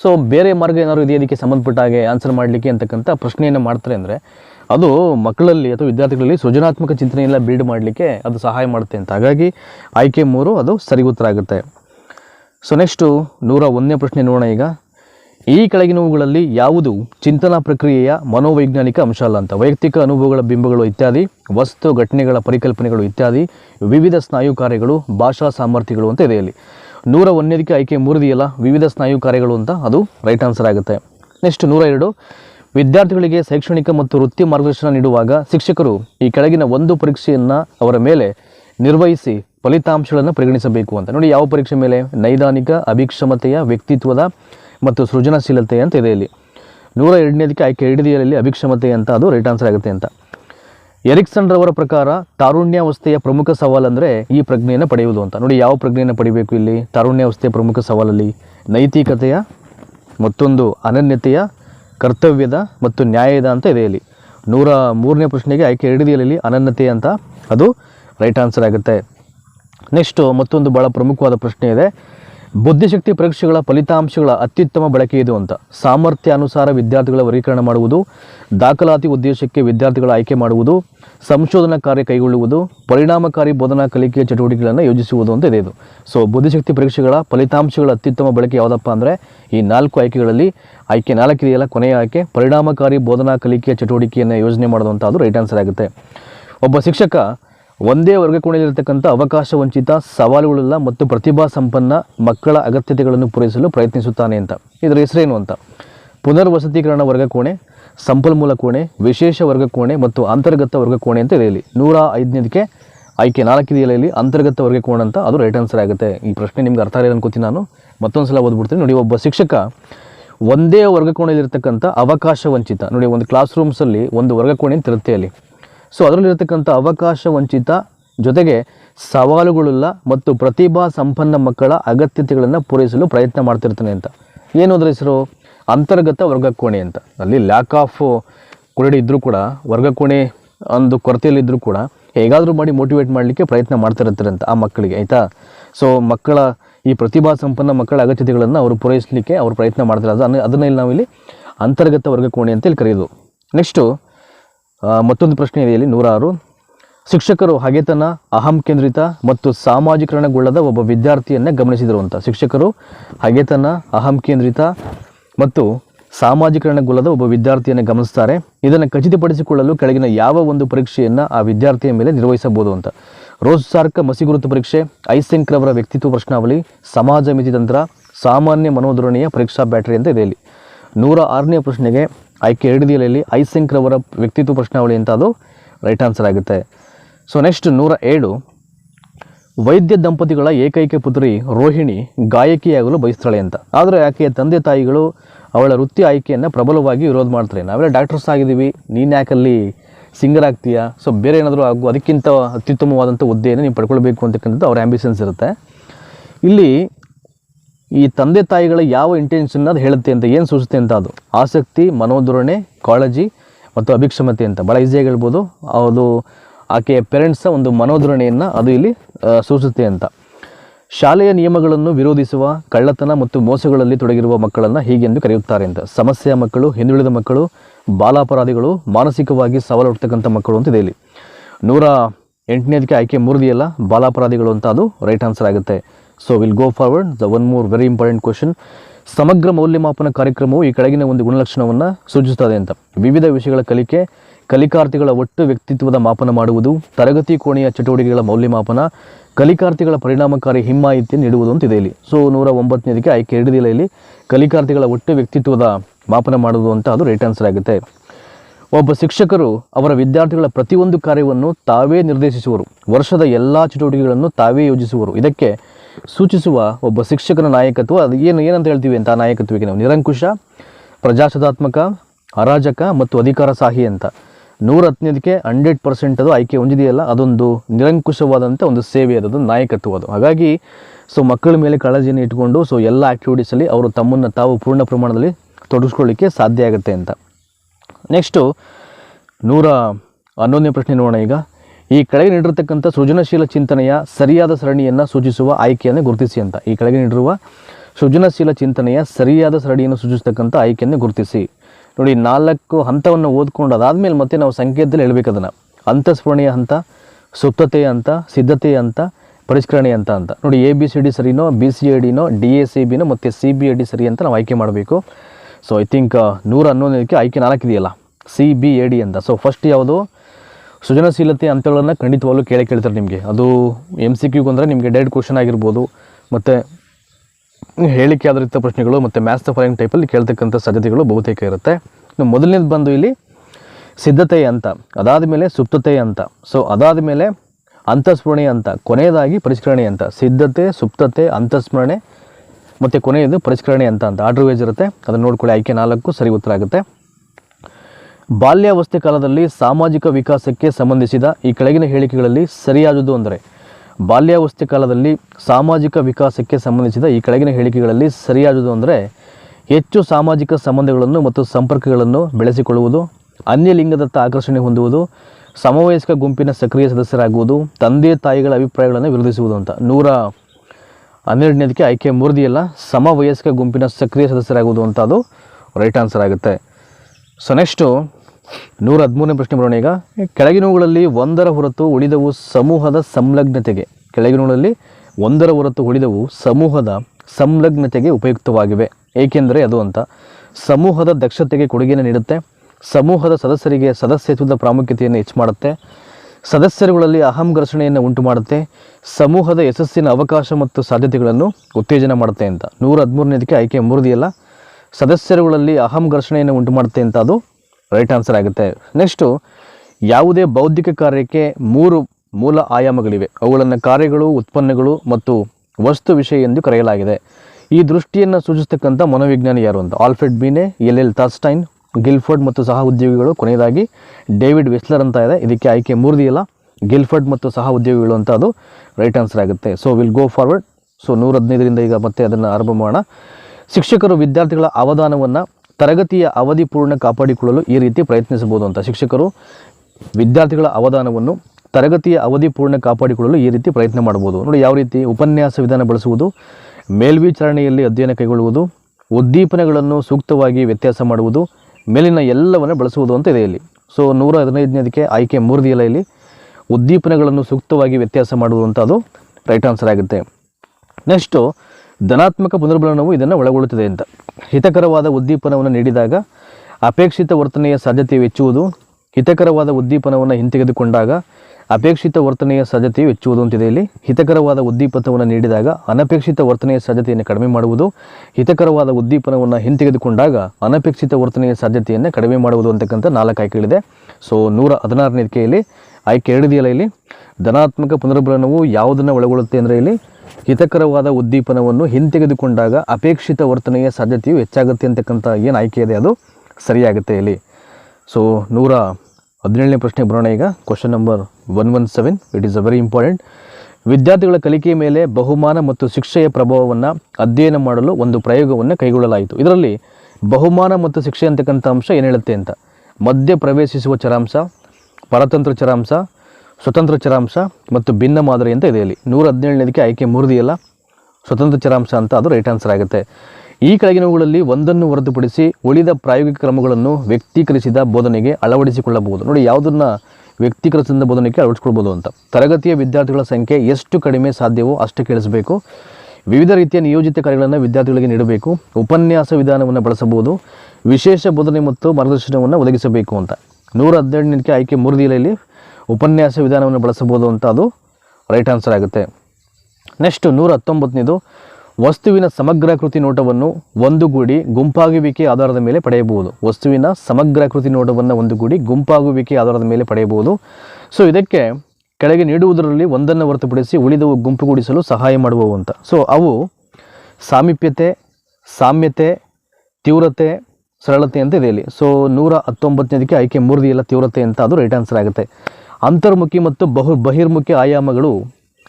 ಸೊ ಬೇರೆ ಮಾರ್ಗ ಏನಾದರೂ ಇದೆಯಾ ಇದಕ್ಕೆ ಸಂಬಂಧಪಟ್ಟ ಹಾಗೆ ಆನ್ಸರ್ ಮಾಡಲಿಕ್ಕೆ ಅಂತಕ್ಕಂಥ ಪ್ರಶ್ನೆಯನ್ನು ಮಾಡ್ತಾರೆ ಅಂದರೆ ಅದು ಮಕ್ಕಳಲ್ಲಿ ಅಥವಾ ವಿದ್ಯಾರ್ಥಿಗಳಲ್ಲಿ ಸೃಜನಾತ್ಮಕ ಚಿಂತನೆಯೆಲ್ಲ ಬಿಲ್ಡ್ ಮಾಡಲಿಕ್ಕೆ ಅದು ಸಹಾಯ ಮಾಡುತ್ತೆ ಅಂತ. ಹಾಗಾಗಿ ಆಯ್ಕೆ ಮೂರು ಅದು ಸರಿ ಉತ್ತರ ಆಗುತ್ತೆ. ಸೊ ನೆಕ್ಸ್ಟು ನೂರ ಒಂದನೇ ಪ್ರಶ್ನೆ ನೋಡೋಣ ಈಗ. ಈ ಕೆಳಗಿನವುಗಳಲ್ಲಿ ಯಾವುದು ಚಿಂತನಾ ಪ್ರಕ್ರಿಯೆಯ ಮನೋವೈಜ್ಞಾನಿಕ ಅಂಶ ಅಲ್ಲ ಅಂತ. ವೈಯಕ್ತಿಕ ಅನುಭವಗಳ ಬಿಂಬಗಳು ಇತ್ಯಾದಿ, ವಸ್ತು ಘಟನೆಗಳ ಪರಿಕಲ್ಪನೆಗಳು ಇತ್ಯಾದಿ, ವಿವಿಧ ಸ್ನಾಯು ಕಾರ್ಯಗಳು, ಭಾಷಾ ಸಾಮರ್ಥ್ಯಗಳು ಅಂತ ಇದೆ ಅಲ್ಲಿ ನೂರ ಒಂದನೇದಕ್ಕೆ ಆಯ್ಕೆ ಮೂರದಿಯಲ್ಲ, ವಿವಿಧ ಸ್ನಾಯು ಕಾರ್ಯಗಳು ಅಂತ ಅದು ರೈಟ್ ಆನ್ಸರ್ ಆಗುತ್ತೆ. ನೆಕ್ಸ್ಟ್ ನೂರ ಎರಡು ವಿದ್ಯಾರ್ಥಿಗಳಿಗೆ ಶೈಕ್ಷಣಿಕ ಮತ್ತು ವೃತ್ತಿ ಮಾರ್ಗದರ್ಶನ ನೀಡುವಾಗ ಶಿಕ್ಷಕರು ಈ ಕೆಳಗಿನ ಒಂದು ಪರೀಕ್ಷೆಯನ್ನು ಅವರ ಮೇಲೆ ನಿರ್ವಹಿಸಿ ಫಲಿತಾಂಶಗಳನ್ನು ಪರಿಗಣಿಸಬೇಕು ಅಂತ. ನೋಡಿ, ಯಾವ ಪರೀಕ್ಷೆ ಮೇಲೆ? ನೈದಾನಿಕ ಅಭಿಕ್ಷಮತೆಯ ವ್ಯಕ್ತಿತ್ವದ ಮತ್ತು ಸೃಜನಶೀಲತೆ ಅಂತ ಇದೆ ಇಲ್ಲಿ. ನೂರ ಎರಡನೇದಕ್ಕೆ ಆಯ್ಕೆ ಹಿಡಿದಿಯಲ್ಲಿ ಅಭಿಕ್ಷಮತೆ ಅಂತ ಅದು ರೈಟ್ ಆನ್ಸರ್ ಆಗುತ್ತೆ ಅಂತ. ಎರಿಕ್ಸನ್ ರವರ ಪ್ರಕಾರ ತಾರುಣ್ಯಾವಸ್ಥೆಯ ಪ್ರಮುಖ ಸವಾಲಂದರೆ ಈ ಪ್ರಜ್ಞೆಯನ್ನು ಪಡೆಯುವುದು ಅಂತ. ನೋಡಿ, ಯಾವ ಪ್ರಜ್ಞೆಯನ್ನು ಪಡಿಬೇಕು ಇಲ್ಲಿ? ತಾರುಣ್ಯಾವಸ್ಥೆಯ ಪ್ರಮುಖ ಸವಾಲಲ್ಲಿ ನೈತಿಕತೆಯ ಮತ್ತೊಂದು ಅನನ್ಯತೆಯ ಕರ್ತವ್ಯದ ಮತ್ತು ನ್ಯಾಯದ ಅಂತ ಇದೆ ಇಲ್ಲಿ. ನೂರ ಮೂರನೇ ಪ್ರಶ್ನೆಗೆ ಆಯ್ಕೆ ಹಿಡಿದಿಯಲ್ಲಿ ಅನನ್ಯತೆ ಅಂತ. ಅದು ರೈಟ್ ಆನ್ಸರ್ ಆಗುತ್ತೆ. ನೆಕ್ಸ್ಟು ಮತ್ತೊಂದು ಭಾಳ ಪ್ರಮುಖವಾದ ಪ್ರಶ್ನೆ ಇದೆ. ಬುದ್ಧಿಶಕ್ತಿ ಪರೀಕ್ಷೆಗಳ ಫಲಿತಾಂಶಗಳ ಅತ್ಯುತ್ತಮ ಬಳಕೆ ಇದು ಅಂತ. ಸಾಮರ್ಥ್ಯ ಅನುಸಾರ ವಿದ್ಯಾರ್ಥಿಗಳ ವರ್ಗೀಕರಣ ಮಾಡುವುದು, ದಾಖಲಾತಿ ಉದ್ದೇಶಕ್ಕೆ ವಿದ್ಯಾರ್ಥಿಗಳ ಆಯ್ಕೆ ಮಾಡುವುದು ಸಂಶೋಧನಾ ಕಾರ್ಯ ಕೈಗೊಳ್ಳುವುದು, ಪರಿಣಾಮಕಾರಿ ಬೋಧನಾ ಕಲಿಕೆಯ ಚಟುವಟಿಕೆಗಳನ್ನು ಯೋಜಿಸುವುದು ಅಂತ ಇದೆ ಇದು. ಸೊ ಬುದ್ಧಿಶಕ್ತಿ ಪರೀಕ್ಷೆಗಳ ಫಲಿತಾಂಶಗಳ ಅತ್ಯುತ್ತಮ ಬಳಕೆ ಯಾವುದಪ್ಪ ಅಂದರೆ, ಈ ನಾಲ್ಕು ಆಯ್ಕೆಗಳಲ್ಲಿ ಆಯ್ಕೆ ನಾಲ್ಕಿದೆಯಲ್ಲ ಕೊನೆಯ ಆಯ್ಕೆ ಪರಿಣಾಮಕಾರಿ ಬೋಧನಾ ಕಲಿಕೆಯ ಚಟುವಟಿಕೆಯನ್ನು ಯೋಜನೆ ಮಾಡೋದು ಅದು ರೈಟ್ ಆನ್ಸರ್ ಆಗುತ್ತೆ. ಒಬ್ಬ ಶಿಕ್ಷಕ ಒಂದೇ ವರ್ಗಕೋಣೆಯಲ್ಲಿರ್ತಕ್ಕಂಥ ಅವಕಾಶ ವಂಚಿತ ಸವಾಲುಗಳುಳ್ಳ ಮತ್ತು ಪ್ರತಿಭಾ ಸಂಪನ್ನ ಮಕ್ಕಳ ಅಗತ್ಯತೆಗಳನ್ನು ಪೂರೈಸಲು ಪ್ರಯತ್ನಿಸುತ್ತಾನೆ ಅಂತ. ಇದರ ಹೆಸರೇನು ಅಂತ? ಪುನರ್ವಸತೀಕರಣ ವರ್ಗಕೋಣೆ ಸಂಪನ್ಮೂಲ ಕೋಣೆ, ವಿಶೇಷ ವರ್ಗ ಕೋಣೆ ಮತ್ತು ಅಂತರ್ಗತ ವರ್ಗ ಕೋಣೆ ಅಂತ ಇದೆ ಇಲ್ಲಿ. ನೂರ ಐದನೇದಕ್ಕೆ ಆಯ್ಕೆ. ನಾಲ್ಕಿದೆಯಲ್ಲ ಅಂತರ್ಗತ ಅಂತರ್ಗತ ವರ್ಗಕೋಣೆ ಅಂತ ಅದು ರೈಟ್ ಆನ್ಸರ್ ಆಗುತ್ತೆ. ಈ ಪ್ರಶ್ನೆ ನಿಮ್ಗೆ ಅರ್ಥ ಆಗಿಲ್ಲ ಅನ್ಕೋತೀನಿ ನಾನು. ಮತ್ತೊಂದು ಸಲ ಓದ್ಬಿಡ್ತೀನಿ. ನೋಡಿ, ಒಬ್ಬ ಶಿಕ್ಷಕ ಒಂದೇ ವರ್ಗ ಕೋಣೆಯಲ್ಲಿರ್ತಕ್ಕಂಥ ಅವಕಾಶ ವಂಚಿತ. ನೋಡಿ, ಒಂದು ಕ್ಲಾಸ್ ರೂಮ್ಸಲ್ಲಿ ಒಂದು ವರ್ಗಕೋಣೆ ಅಂತ ಇರುತ್ತೆ ಅಲ್ಲಿ. ಸೊ ಅದರಲ್ಲಿರ್ತಕ್ಕಂಥ ಅವಕಾಶ ವಂಚಿತ ಜೊತೆಗೆ ಸವಾಲುಗಳುಳ್ಳ ಮತ್ತು ಪ್ರತಿಭಾ ಸಂಪನ್ನ ಮಕ್ಕಳ ಅಗತ್ಯತೆಗಳನ್ನು ಪೂರೈಸಲು ಪ್ರಯತ್ನ ಮಾಡ್ತಿರ್ತಾನೆ ಅಂತ. ಏನು ಅದರ ಹೆಸರು? ಅಂತರ್ಗತ ವರ್ಗಕೋಣೆ ಅಂತ. ಅಲ್ಲಿ ಲ್ಯಾಕ್ ಆಫ್ ಕೊರಡಿ ಇದ್ದರೂ ಕೂಡ, ವರ್ಗಕೋಣೆ ಒಂದು ಕೊರತೆಯಲ್ಲಿದ್ದರೂ ಕೂಡ ಹೇಗಾದರೂ ಮಾಡಿ ಮೋಟಿವೇಟ್ ಮಾಡಲಿಕ್ಕೆ ಪ್ರಯತ್ನ ಮಾಡ್ತಿರ್ತಾರೆ ಅಂತ ಆ ಮಕ್ಕಳಿಗೆ, ಆಯಿತಾ? ಸೊ ಮಕ್ಕಳ ಈ ಪ್ರತಿಭಾ ಸಂಪನ್ನ ಮಕ್ಕಳ ಅಗತ್ಯತೆಗಳನ್ನು ಅವರು ಪೂರೈಸಲಿಕ್ಕೆ ಅವರು ಪ್ರಯತ್ನ ಮಾಡ್ತಾರೆ. ಅದು ಅದನ್ನ ಇಲ್ಲಿ ನಾವಿಲ್ಲಿ ಅಂತರ್ಗತ ವರ್ಗಕೋಣೆ ಅಂತ ಇಲ್ಲಿ ಕರೆಯೋದು. ನೆಕ್ಸ್ಟು ಮತ್ತೊಂದು ಪ್ರಶ್ನೆ ಇದೆ ಇಲ್ಲಿ, ನೂರಾರು. ಶಿಕ್ಷಕರು ಹಗೆತನ, ಅಹಂ ಕೇಂದ್ರಿತ ಮತ್ತು ಸಾಮಾಜಿಕರಣಗೊಳ್ಳದ ಒಬ್ಬ ವಿದ್ಯಾರ್ಥಿಯನ್ನೇ ಗಮನಿಸಿದರು ಅಂತ. ಶಿಕ್ಷಕರು ಹಗೆತನ, ಅಹಂ ಕೇಂದ್ರಿತ ಮತ್ತು ಸಾಮಾಜಿಕರಣಗೊಳ್ಳದ ಒಬ್ಬ ವಿದ್ಯಾರ್ಥಿಯನ್ನು ಗಮನಿಸ್ತಾರೆ. ಇದನ್ನು ಖಚಿತಪಡಿಸಿಕೊಳ್ಳಲು ಕೆಳಗಿನ ಯಾವ ಒಂದು ಪರೀಕ್ಷೆಯನ್ನು ಆ ವಿದ್ಯಾರ್ಥಿಯ ಮೇಲೆ ನಿರ್ವಹಿಸಬಹುದು ಅಂತ. ರೋಜ್ ಸಾರ್ಕ ಮಸಿಗುರುತು ಪರೀಕ್ಷೆ, ಐಸೆಂಕ್ ರವರ ವ್ಯಕ್ತಿತ್ವ ಪ್ರಶ್ನಾವಳಿ, ಸಮಾಜ ಮಿತಿ ತಂತ್ರ, ಸಾಮಾನ್ಯ ಮನೋಧೋರಣೆಯ ಪರೀಕ್ಷಾ ಬ್ಯಾಟರಿ ಅಂತ ಇದೆ ಇಲ್ಲಿ. ನೂರ ಆರನೇ ಪ್ರಶ್ನೆಗೆ ಆಯ್ಕೆ ಎರಡದಿಯಲ್ಲಿ ಐಸೆಂಕ್ ರವರ ವ್ಯಕ್ತಿತ್ವ ಪ್ರಶ್ನಾವಳಿ ಅಂತ ಅದು ರೈಟ್ ಆನ್ಸರ್ ಆಗುತ್ತೆ. ಸೊ ನೆಕ್ಸ್ಟ್ ನೂರ ಏಳು ವೈದ್ಯ ದಂಪತಿಗಳ ಏಕೈಕ ಪುತ್ರಿ ರೋಹಿಣಿ ಗಾಯಕಿಯಾಗಲು ಬಯಸ್ತಾಳೆ ಅಂತ. ಆದರೆ ಆಕೆಯ ತಂದೆ ತಾಯಿಗಳು ಅವಳ ವೃತ್ತಿ ಆಯ್ಕೆಯನ್ನು ಪ್ರಬಲವಾಗಿ ವಿರೋಧ ಮಾಡ್ತಾರೆ. ನಾವೆಲ್ಲ ಡಾಕ್ಟರ್ಸ್ ಆಗಿದ್ದೀವಿ, ನೀನು ಯಾಕಲ್ಲಿ ಸಿಂಗರ್ ಆಗ್ತೀಯಾ? ಸೊ ಬೇರೆ ಏನಾದರೂ ಆಗು, ಅದಕ್ಕಿಂತ ಅತ್ಯುತ್ತಮವಾದಂಥ ಹುದ್ದೆಯನ್ನು ನೀವು ಪಡ್ಕೊಳ್ಬೇಕು ಅಂತಕ್ಕಂಥದ್ದು ಅವ್ರ ಆ್ಯಂಬಿಷನ್ಸ್ ಇರುತ್ತೆ. ಇಲ್ಲಿ ಈ ತಂದೆ ತಾಯಿಗಳ ಯಾವ ಇಂಟೆನ್ಷನ್ ಅದು ಹೇಳುತ್ತೆ ಅಂತ, ಏನು ಸೂಚಿಸುತ್ತೆ ಅಂತ ಅದು? ಆಸಕ್ತಿ, ಮನೋಧೋರಣೆ, ಕಾಳಜಿ ಮತ್ತು ಅಭಿಕ್ಷಮತೆ ಅಂತ. ಭಾಳ ಈಸಿಯಾಗಿ ಹೇಳ್ಬೋದು. ಅದು ಆಕೆಯ ಪೇರೆಂಟ್ಸ್ನ ಒಂದು ಮನೋಧರಣೆಯನ್ನು ಅದು ಇಲ್ಲಿ ಸೂಚಿಸುತ್ತೆ ಅಂತ. ಶಾಲೆಯ ನಿಯಮಗಳನ್ನು ವಿರೋಧಿಸುವ, ಕಳ್ಳತನ ಮತ್ತು ಮೋಸಗಳಲ್ಲಿ ತೊಡಗಿರುವ ಮಕ್ಕಳನ್ನು ಹೀಗೆಂದು ಕರೆಯುತ್ತಾರೆ ಅಂತ. ಸಮಸ್ಯೆಯ ಮಕ್ಕಳು, ಹಿಂದುಳಿದ ಮಕ್ಕಳು, ಬಾಲಾಪರಾಧಿಗಳು, ಮಾನಸಿಕವಾಗಿ ಸವಾಲೊಡ್ತಕ್ಕಂಥ ಮಕ್ಕಳು ಅಂತ ಇದೆ ಇಲ್ಲಿ. ನೂರ ಎಂಟನೇದಕ್ಕೆ ಆಯ್ಕೆ ಮೂರದಿಯಲ್ಲ, ಬಾಲಾಪರಾಧಿಗಳು ಅಂತ ಅದು ರೈಟ್ ಆನ್ಸರ್ ಆಗುತ್ತೆ. So will go forward the one more very important question ಸಮಗ್ರ ಮೌಲ್ಯಮಾಪನ ಕಾರ್ಯಕ್ರಮವು ಈ ಕೆಳಗಿನ ಒಂದು ಗುಣಲಕ್ಷಣವನ್ನು ಸೂಚಿಸುತ್ತದೆ ಅಂತ. ವಿವಿಧ ವಿಷಯಗಳ ಕಲಿಕೆ, ಕಲಿಕಾರ್ಥಿಗಳ ಒಟ್ಟು ವ್ಯಕ್ತಿತ್ವದ ಮಾಪನ ಮಾಡುವುದು, ತರಗತಿ ಕೋಣೆಯ ಚಟುವಟಿಕೆಗಳ ಮೌಲ್ಯಮಾಪನ, ಕಲಿಕಾರ್ಥಿಗಳ ಪರಿಣಾಮಕಾರಿ ಹಿಮ್ಮಾಹಿತಿ ನೀಡುವುದು ಅಂತ ಇದೆ ಇಲ್ಲಿ. ಸೊ ನೂರ ಒಂಬತ್ತನೇದಕ್ಕೆ ಆಯ್ಕೆ ಹಿಡಿದಿಲ್ಲ ಇಲ್ಲಿ. ಕಲಿಕಾರ್ಥಿಗಳ ಒಟ್ಟು ವ್ಯಕ್ತಿತ್ವದ ಮಾಪನ ಮಾಡುವುದು ಅಂತ ಅದು ರೈಟ್ ಆನ್ಸರ್ ಆಗುತ್ತೆ. ಒಬ್ಬ ಶಿಕ್ಷಕರು ಅವರ ವಿದ್ಯಾರ್ಥಿಗಳ ಪ್ರತಿಯೊಂದು ಕಾರ್ಯವನ್ನು ತಾವೇ ನಿರ್ದೇಶಿಸುವರು. ವರ್ಷದ ಎಲ್ಲ ಚಟುವಟಿಕೆಗಳನ್ನು ತಾವೇ ಯೋಜಿಸುವರು. ಇದಕ್ಕೆ ಸೂಚಿಸುವ ಒಬ್ಬ ಶಿಕ್ಷಕನ ನಾಯಕತ್ವ, ಅದು ಏನು, ಏನಂತ ಹೇಳ್ತೀವಿ ಅಂತ ನಾಯಕತ್ವಕ್ಕೆ ನಾವು? ನಿರಂಕುಶ ಪ್ರಜಾಸತಾತ್ಮಕ ಅರಾಜಕ ಮತ್ತು ಅಧಿಕಾರ ಸಾಹಿ ಅಂತ. ನೂರ ಹತ್ತನೇದಕ್ಕೆ ಹಂಡ್ರೆಡ್ ಪರ್ಸೆಂಟ್ ಅದು ಆಯ್ಕೆ ಹೊಂದಿದೆಯಲ್ಲ, ಅದೊಂದು ನಿರಂಕುಶವಾದಂಥ ಒಂದು ಸೇವೆ ಅದು ಅದೊಂದು ನಾಯಕತ್ವ ಅದು. ಹಾಗಾಗಿ, ಸೊ ಮಕ್ಕಳ ಮೇಲೆ ಕಾಳಜಿಯನ್ನು ಇಟ್ಕೊಂಡು ಸೊ ಎಲ್ಲ ಆ್ಯಕ್ಟಿವಿಟೀಸಲ್ಲಿ ಅವರು ತಮ್ಮನ್ನು ತಾವು ಪೂರ್ಣ ಪ್ರಮಾಣದಲ್ಲಿ ತೊಡಗಿಸ್ಕೊಳ್ಳಿಕ್ಕೆ ಸಾಧ್ಯ ಆಗುತ್ತೆ ಅಂತ. ನೆಕ್ಸ್ಟು ನೂರ ಹನ್ನೊಂದನೇ ಪ್ರಶ್ನೆ ನೋಡೋಣ ಈಗ. ಈ ಕೆಳಗೆ ನೀಡಿರ್ತಕ್ಕಂಥ ಸೃಜನಶೀಲ ಚಿಂತನೆಯ ಸರಿಯಾದ ಸರಣಿಯನ್ನು ಸೂಚಿಸುವ ಆಯ್ಕೆಯನ್ನು ಗುರುತಿಸಿ ಅಂತ. ಈ ಕೆಳಗೆ ನೀಡಿರುವ ಸೃಜನಶೀಲ ಚಿಂತನೆಯ ಸರಿಯಾದ ಸರಣಿಯನ್ನು ಸೂಚಿಸ್ತಕ್ಕಂಥ ಆಯ್ಕೆಯನ್ನು ಗುರುತಿಸಿ. ನೋಡಿ, ನಾಲ್ಕು ಹಂತವನ್ನು ಓದ್ಕೊಂಡು ಅದಾದಮೇಲೆ ಮತ್ತೆ ನಾವು ಸಂಕೇತದಲ್ಲಿ ಹೇಳ್ಬೇಕು ಅದನ್ನು. ಅಂತಃಸ್ಫುರಣೆಯ ಹಂತ, ಸುಪ್ತತೆಯ ಹಂತ, ಸಿದ್ಧತೆಯ ಹಂತ ಪರಿಷ್ಕರಣೆ ಅಂತ ಅಂತ. ನೋಡಿ ಎ ಬಿ ಸಿ ಡಿ ಸರಿನೋ ಬಿ ಸಿ ಎ ಡಿನೋ ಡಿ ಎ ಸಿ ಬಿನೋ ಮತ್ತು ಸಿ ಬಿ ಎ ಡಿ ಸರಿ ಅಂತ ನಾವು ಆಯ್ಕೆ ಮಾಡಬೇಕು. ಸೊ ಐ ಥಿಂಕ್ ನೂರ ಹನ್ನೊಂದಕ್ಕೆ ಆಯ್ಕೆ ನಾಲ್ಕು ಇದೆಯಲ್ಲ. ಸಿ ಬಿ ಎ ಡಿ ಅಂತ. ಸೊ ಫಸ್ಟ್ ಯಾವುದು? ಸೃಜನಶೀಲತೆ ಅಂಶಗಳನ್ನು ಖಂಡಿತವಾಗ್ಲೂ ಕೇಳಿ ಕೇಳ್ತಾರೆ ನಿಮಗೆ. ಅದು ಎಂ ಸಿ ಕ್ಯೂಗೆ ಅಂದರೆ ನಿಮಗೆ ಡೈರೆಕ್ಟ್ ಕ್ವಶನ್ ಆಗಿರ್ಬೋದು, ಮತ್ತು ಹೇಳಿಕೆ ಆಧಾರಿತ ಪ್ರಶ್ನೆಗಳು, ಮತ್ತು ಮ್ಯಾಥ್ಸ್ ದ ಫಾಲೋಯಿಂಗ್ ಟೈಪಲ್ಲಿ ಕೇಳ್ತಕ್ಕಂಥ ಸಾಧ್ಯತೆಗಳು ಬಹುತೇಕ ಇರುತ್ತೆ. ಮೊದಲನೇದು ಬಂದು ಇಲ್ಲಿ ಸಿದ್ಧತೆ ಅಂತ, ಅದಾದ ಮೇಲೆ ಸುಪ್ತತೆ ಅಂತ. ಸೊ ಅದಾದ ಮೇಲೆ ಅಂತಸ್ಮರಣೆ ಅಂತ, ಕೊನೆಯದಾಗಿ ಪರಿಷ್ಕರಣೆ ಅಂತ. ಸಿದ್ಧತೆ, ಸುಪ್ತತೆ, ಅಂತಸ್ಮರಣೆ, ಮತ್ತು ಕೊನೆಯದು ಪರಿಷ್ಕರಣೆ ಅಂತ ಅಂತ. ಆರ್ಡ್ರ್ ವೇಜ್ ಇರುತ್ತೆ. ಅದನ್ನು ನೋಡ್ಕೊಳ್ಳಿ, ಆಯ್ಕೆ ನಾಲ್ಕು, ಸರಿ ಉತ್ತರ ಆಗುತ್ತೆ. ಬಾಲ್ಯಾವಸ್ಥೆ ಕಾಲದಲ್ಲಿ ಸಾಮಾಜಿಕ ವಿಕಾಸಕ್ಕೆ ಸಂಬಂಧಿಸಿದ ಈ ಕೆಳಗಿನ ಹೇಳಿಕೆಗಳಲ್ಲಿ ಸರಿಯಾದುದು ಅಂದರೆ, ಬಾಲ್ಯಾವಸ್ಥೆ ಕಾಲದಲ್ಲಿ ಸಾಮಾಜಿಕ ವಿಕಾಸಕ್ಕೆ ಸಂಬಂಧಿಸಿದ ಈ ಕೆಳಗಿನ ಹೇಳಿಕೆಗಳಲ್ಲಿ ಸರಿಯಾದುದು ಅಂದರೆ, ಹೆಚ್ಚು ಸಾಮಾಜಿಕ ಸಂಬಂಧಗಳನ್ನು ಮತ್ತು ಸಂಪರ್ಕಗಳನ್ನು ಬೆಳೆಸಿಕೊಳ್ಳುವುದು ಅನ್ಯ ಲಿಂಗದತ್ತ ಆಕರ್ಷಣೆ ಹೊಂದುವುದು, ಸಮವಯಸ್ಕ ಗುಂಪಿನ ಸಕ್ರಿಯ ಸದಸ್ಯರಾಗುವುದು, ತಂದೆ ತಾಯಿಗಳ ಅಭಿಪ್ರಾಯಗಳನ್ನು ವಿರೋಧಿಸುವುದು ಅಂತ. ನೂರ ಹನ್ನೆರಡನೇದಕ್ಕೆ ಆಯ್ಕೆ ಮೂರ್ದಿಯಲ್ಲ, ಸಮವಯಸ್ಕ ಗುಂಪಿನ ಸಕ್ರಿಯ ಸದಸ್ಯರಾಗುವುದು ಅಂತ ಅದು ರೈಟ್ ಆನ್ಸರ್ ಆಗುತ್ತೆ. ಸೊ ನೆಕ್ಸ್ಟು ನೂರ ಹದಿಮೂರನೇ ಪ್ರಶ್ನೆ ಬರೋಣ ಈಗ. ಕೆಳಗಿನವುಗಳಲ್ಲಿ ಒಂದರ ಹೊರತು ಉಳಿದವು ಸಮೂಹದ ಸಂಲಗ್ನತೆಗೆ. ಕೆಳಗಿನವುಗಳಲ್ಲಿ ಒಂದರ ಹೊರತು ಉಳಿದವು ಸಮೂಹದ ಸಂಲಗ್ನತೆಗೆ ಉಪಯುಕ್ತವಾಗಿವೆ. ಏಕೆಂದರೆ ಅದು ಅಂತ. ಸಮೂಹದ ದಕ್ಷತೆಗೆ ಕೊಡುಗೆಯನ್ನು ನೀಡುತ್ತೆ. ಸಮೂಹದ ಸದಸ್ಯರಿಗೆ ಸದಸ್ಯತ್ವದ ಪ್ರಾಮುಖ್ಯತೆಯನ್ನು ಹೆಚ್ಚು ಮಾಡುತ್ತೆ ಸದಸ್ಯರುಗಳಲ್ಲಿ ಅಹಂ ಘರ್ಷಣೆಯನ್ನು ಉಂಟು ಮಾಡುತ್ತೆ ಸಮೂಹದ ಯಶಸ್ಸಿನ ಅವಕಾಶ ಮತ್ತು ಸಾಧ್ಯತೆಗಳನ್ನು ಉತ್ತೇಜನ ಮಾಡುತ್ತೆ ಅಂತ. ನೂರ ಹದಿಮೂರನೇದಕ್ಕೆ ಆಯ್ಕೆ ಮೂರದಿಯಲ್ಲ. ಸದಸ್ಯರುಗಳಲ್ಲಿ ಅಹಂ ಘರ್ಷಣೆಯನ್ನು ಉಂಟು ಮಾಡುತ್ತೆ ಅಂತ ಅದು ರೈಟ್ ಆನ್ಸರ್ ಆಗುತ್ತೆ. ನೆಕ್ಸ್ಟು, ಯಾವುದೇ ಬೌದ್ಧಿಕ ಕಾರ್ಯಕ್ಕೆ ಮೂರು ಮೂಲ ಆಯಾಮಗಳಿವೆ. ಅವುಗಳನ್ನು ಕಾರ್ಯಗಳು, ಉತ್ಪನ್ನಗಳು ಮತ್ತು ವಸ್ತು ವಿಷಯ ಎಂದು ಕರೆಯಲಾಗಿದೆ. ಈ ದೃಷ್ಟಿಯನ್ನು ಸೂಚಿಸ್ತಕ್ಕಂಥ ಮನೋವಿಜ್ಞಾನಿ ಯಾರು ಅಂತ? Alfred Binet, L L Thurstone Guilford ಮತ್ತು ಸಹ ಉದ್ಯೋಗಿಗಳು, ಕೊನೆಯದಾಗಿ ಡೇವಿಡ್ ವೆಸ್ಲರ್ ಅಂತ ಇದೆ. ಇದಕ್ಕೆ ಆಯ್ಕೆ ಮೂರ್ದಿಯಲ್ಲ. ಗಿಲ್ಫರ್ಡ್ ಮತ್ತು ಸಹ ಉದ್ಯೋಗಿಗಳು ಅಂತ ಅದು ರೈಟ್ ಆನ್ಸರ್ ಆಗುತ್ತೆ. So will go forward so ನೂರ ಹದಿನೈದರಿಂದ ಈಗ ಮತ್ತೆ ಅದನ್ನು ಆರಂಭ ಮಾಡೋಣ. ಶಿಕ್ಷಕರು ವಿದ್ಯಾರ್ಥಿಗಳ ಅವಧಾನವನ್ನು ತರಗತಿಯ ಅವಧಿ ಪೂರ್ಣ ಕಾಪಾಡಿಕೊಳ್ಳಲು ಈ ರೀತಿ ಪ್ರಯತ್ನಿಸಬಹುದು ಅಂತ ಶಿಕ್ಷಕರು ವಿದ್ಯಾರ್ಥಿಗಳ ಅವಧಾನವನ್ನು ತರಗತಿಯ ಅವಧಿ ಪೂರ್ಣ ಕಾಪಾಡಿಕೊಳ್ಳಲು ಈ ರೀತಿ ಪ್ರಯತ್ನ ಮಾಡಬಹುದು. ನೋಡಿ ಯಾವ ರೀತಿ ಉಪನ್ಯಾಸ ವಿಧಾನ ಬಳಸುವುದು, ಮೇಲ್ವಿಚಾರಣೆಯಲ್ಲಿ ಅಧ್ಯಯನ ಕೈಗೊಳ್ಳುವುದು, ಉದ್ದೀಪನೆಗಳನ್ನು ಸೂಕ್ತವಾಗಿ ವ್ಯತ್ಯಾಸ ಮಾಡುವುದು, ಮೇಲಿನ ಎಲ್ಲವನ್ನು ಬಳಸುವುದು ಅಂತ ಇದೆ ಇಲ್ಲಿ. ಸೊ ನೂರ ಹದಿನೈದನೇದಕ್ಕೆ ಆಯ್ಕೆ ಮೂರದಿಯಲ್ಲ ಇಲ್ಲಿ. ಉದ್ದೀಪನೆಗಳನ್ನು ಸೂಕ್ತವಾಗಿ ವ್ಯತ್ಯಾಸ ಮಾಡುವುದು ಅಂತ ಅದು ರೈಟ್ ಆನ್ಸರ್ ಆಗುತ್ತೆ. ನೆಕ್ಸ್ಟು ಧನಾತ್ಮಕ ಪುನರ್ಬಲನವು ಇದನ್ನು ಒಳಗೊಳ್ಳುತ್ತದೆ ಅಂತ. ಹಿತಕರವಾದ ಉದ್ದೀಪನವನ್ನು ನೀಡಿದಾಗ ಅಪೇಕ್ಷಿತ ವರ್ತನೆಯ ಸಾಧ್ಯತೆಯು ಹೆಚ್ಚುವುದು, ಹಿತಕರವಾದ ಉದ್ದೀಪನವನ್ನು ಹಿಂತೆಗೆದುಕೊಂಡಾಗ ಅಪೇಕ್ಷಿತ ವರ್ತನೆಯ ಸಾಧ್ಯತೆಯು ಹೆಚ್ಚುವುದು ಅಂತಿದೆ. ಇಲ್ಲಿ ಹಿತಕರವಾದ ಉದ್ದೀಪನವನ್ನು ನೀಡಿದಾಗ ಅನಪೇಕ್ಷಿತ ವರ್ತನೆಯ ಸಾಧ್ಯತೆಯನ್ನು ಕಡಿಮೆ ಮಾಡುವುದು, ಹಿತಕರವಾದ ಉದ್ದೀಪನವನ್ನು ಹಿಂತೆಗೆದುಕೊಂಡಾಗ ಅನಪೇಕ್ಷಿತ ವರ್ತನೆಯ ಸಾಧ್ಯತೆಯನ್ನು ಕಡಿಮೆ ಮಾಡುವುದು ಅಂತಕ್ಕಂಥ ನಾಲ್ಕು ಆಯ್ಕೆಗಳಿದೆ ಸೊ, ನೂರ ಹದಿನಾರನೇ ಇಲ್ಲಿ, ಆಯ್ಕೆ ಎರಡಿದೆಯಲ್ಲ ಇಲ್ಲಿ. ಧನಾತ್ಮಕ ಪುನರ್ಬಲನವು ಯಾವುದನ್ನು ಒಳಗೊಳ್ಳುತ್ತೆ ಅಂದರೆ ಇಲ್ಲಿ ಹಿತಕರವಾದ ಉದ್ದೀಪನವನ್ನು ಹಿಂತೆಗೆದುಕೊಂಡಾಗ ಅಪೇಕ್ಷಿತ ವರ್ತನೆಯ ಸಾಧ್ಯತೆಯು ಹೆಚ್ಚಾಗುತ್ತೆ ಅಂತಕ್ಕಂಥ ಏನು ಆಯ್ಕೆ ಇದೆ ಅದು? ಸರಿಯಾಗುತ್ತೆ ಇಲ್ಲಿ ಸೊ ನೂರ ಹದಿನೇಳನೇ ಪ್ರಶ್ನೆ ಬರೋಣ ಈಗ. Question number one one seven it is a very important ವಿದ್ಯಾರ್ಥಿಗಳ ಕಲಿಕೆಯ ಮೇಲೆ ಬಹುಮಾನ ಮತ್ತು ಶಿಕ್ಷೆಯ ಪ್ರಭಾವವನ್ನು ಅಧ್ಯಯನ ಮಾಡಲು ಒಂದು ಪ್ರಯೋಗವನ್ನು ಕೈಗೊಳ್ಳಲಾಯಿತು. ಇದರಲ್ಲಿ ಬಹುಮಾನ ಮತ್ತು ಶಿಕ್ಷೆ ಅಂತಕ್ಕಂಥ ಅಂಶ ಏನು ಹೇಳುತ್ತೆ ಅಂತ. ಮಧ್ಯ ಪ್ರವೇಶಿಸುವ ಚರಾಂಶ, ಪರತಂತ್ರ ಚರಾಂಶ ಸ್ವತಂತ್ರ ಚರಾಂಶ ಮತ್ತು ಭಿನ್ನ ಮಾದರಿ ಅಂತ ಇದೆ ಇಲ್ಲಿ. ನೂರ ಹದಿನೇಳನೇದಕ್ಕೆ ಆಯ್ಕೆ ಮುರಿದಿಯಲ್ಲ. ಸ್ವತಂತ್ರ ಚರಾಂಶ ಅಂತ ಅದು ರೈಟ್ ಆನ್ಸರ್ ಆಗುತ್ತೆ. ಈ ಕೆಳಗಿನವುಗಳಲ್ಲಿ ಒಂದನ್ನು ಹೊರತುಪಡಿಸಿ ಉಳಿದ ಪ್ರಾಯೋಗಿಕ ಕ್ರಮಗಳನ್ನು ವ್ಯಕ್ತೀಕರಿಸಿದ ಬೋಧನೆಗೆ ಅಳವಡಿಸಿಕೊಳ್ಳಬಹುದು. ನೋಡಿ, ಯಾವುದನ್ನು ವ್ಯಕ್ತೀಕರಿಸಿದ ಬೋಧನೆಗೆ ಅಳವಡಿಸ್ಕೊಳ್ಬೋದು ಅಂತ. ತರಗತಿಯ ವಿದ್ಯಾರ್ಥಿಗಳ ಸಂಖ್ಯೆ ಎಷ್ಟು ಕಡಿಮೆ ಸಾಧ್ಯವೋ ಅಷ್ಟು ಕೇಳಿಸಬೇಕು. ವಿವಿಧ ರೀತಿಯ ನಿಯೋಜಿತ ಕಾರ್ಯಗಳನ್ನು ವಿದ್ಯಾರ್ಥಿಗಳಿಗೆ ನೀಡಬೇಕು. ಉಪನ್ಯಾಸ ವಿಧಾನವನ್ನು ಬಳಸಬಹುದು. ವಿಶೇಷ ಬೋಧನೆ ಮತ್ತು ಮಾರ್ಗದರ್ಶನವನ್ನು ಒದಗಿಸಬೇಕು ಅಂತ. ನೂರ ಹದಿನೆಂಟನೇ ಆಯ್ಕೆ ಮೂರು ದಿಲೆಯಲ್ಲಿ ಉಪನ್ಯಾಸ ವಿಧಾನವನ್ನು ಬಳಸಬಹುದು ಅಂತ ಅದು ರೈಟ್ ಆನ್ಸರ್ ಆಗುತ್ತೆ. ನೆಕ್ಸ್ಟ್ ನೂರ ಹತ್ತೊಂಬತ್ತನೇದು, ವಸ್ತುವಿನ ಸಮಗ್ರ ಕೃತಿ ನೋಟವನ್ನು ಒಂದುಗೂಡಿ ಗುಂಪಾಗುವಿಕೆ ಆಧಾರದ ಮೇಲೆ ಪಡೆಯಬಹುದು. ವಸ್ತುವಿನ ಸಮಗ್ರ ಕೃತಿ ನೋಟವನ್ನು ಒಂದುಗೂಡಿ ಗುಂಪಾಗುವಿಕೆ ಆಧಾರದ ಮೇಲೆ ಪಡೆಯಬಹುದು. ಸೊ ಇದಕ್ಕೆ ಕೆಳಗೆ ನೀಡುವುದರಲ್ಲಿ ಒಂದನ್ನು ಹೊರತುಪಡಿಸಿ ಉಳಿದವು ಗುಂಪುಗೂಡಿಸಲು ಸಹಾಯ ಮಾಡುವವು ಅಂತ. ಸೊ ಅವು ಸಾಮೀಪ್ಯತೆ, ಸಾಮ್ಯತೆ, ತೀವ್ರತೆ, ಸರಳತೆ ಅಂತ ಇದೆ ಇಲ್ಲಿ. ಸೊ ನೂರ ಹತ್ತೊಂಬತ್ತನೇದಕ್ಕೆ ಆಯ್ಕೆ ಮೂರದಿಯಲ್ಲ ತೀವ್ರತೆ ಅಂತ ಅದು ರೈಟ್ ಆನ್ಸರ್ ಆಗುತ್ತೆ. ಅಂತರ್ಮುಖಿ ಮತ್ತು ಬಹು ಬಹಿರ್ಮುಖಿ ಆಯಾಮಗಳು,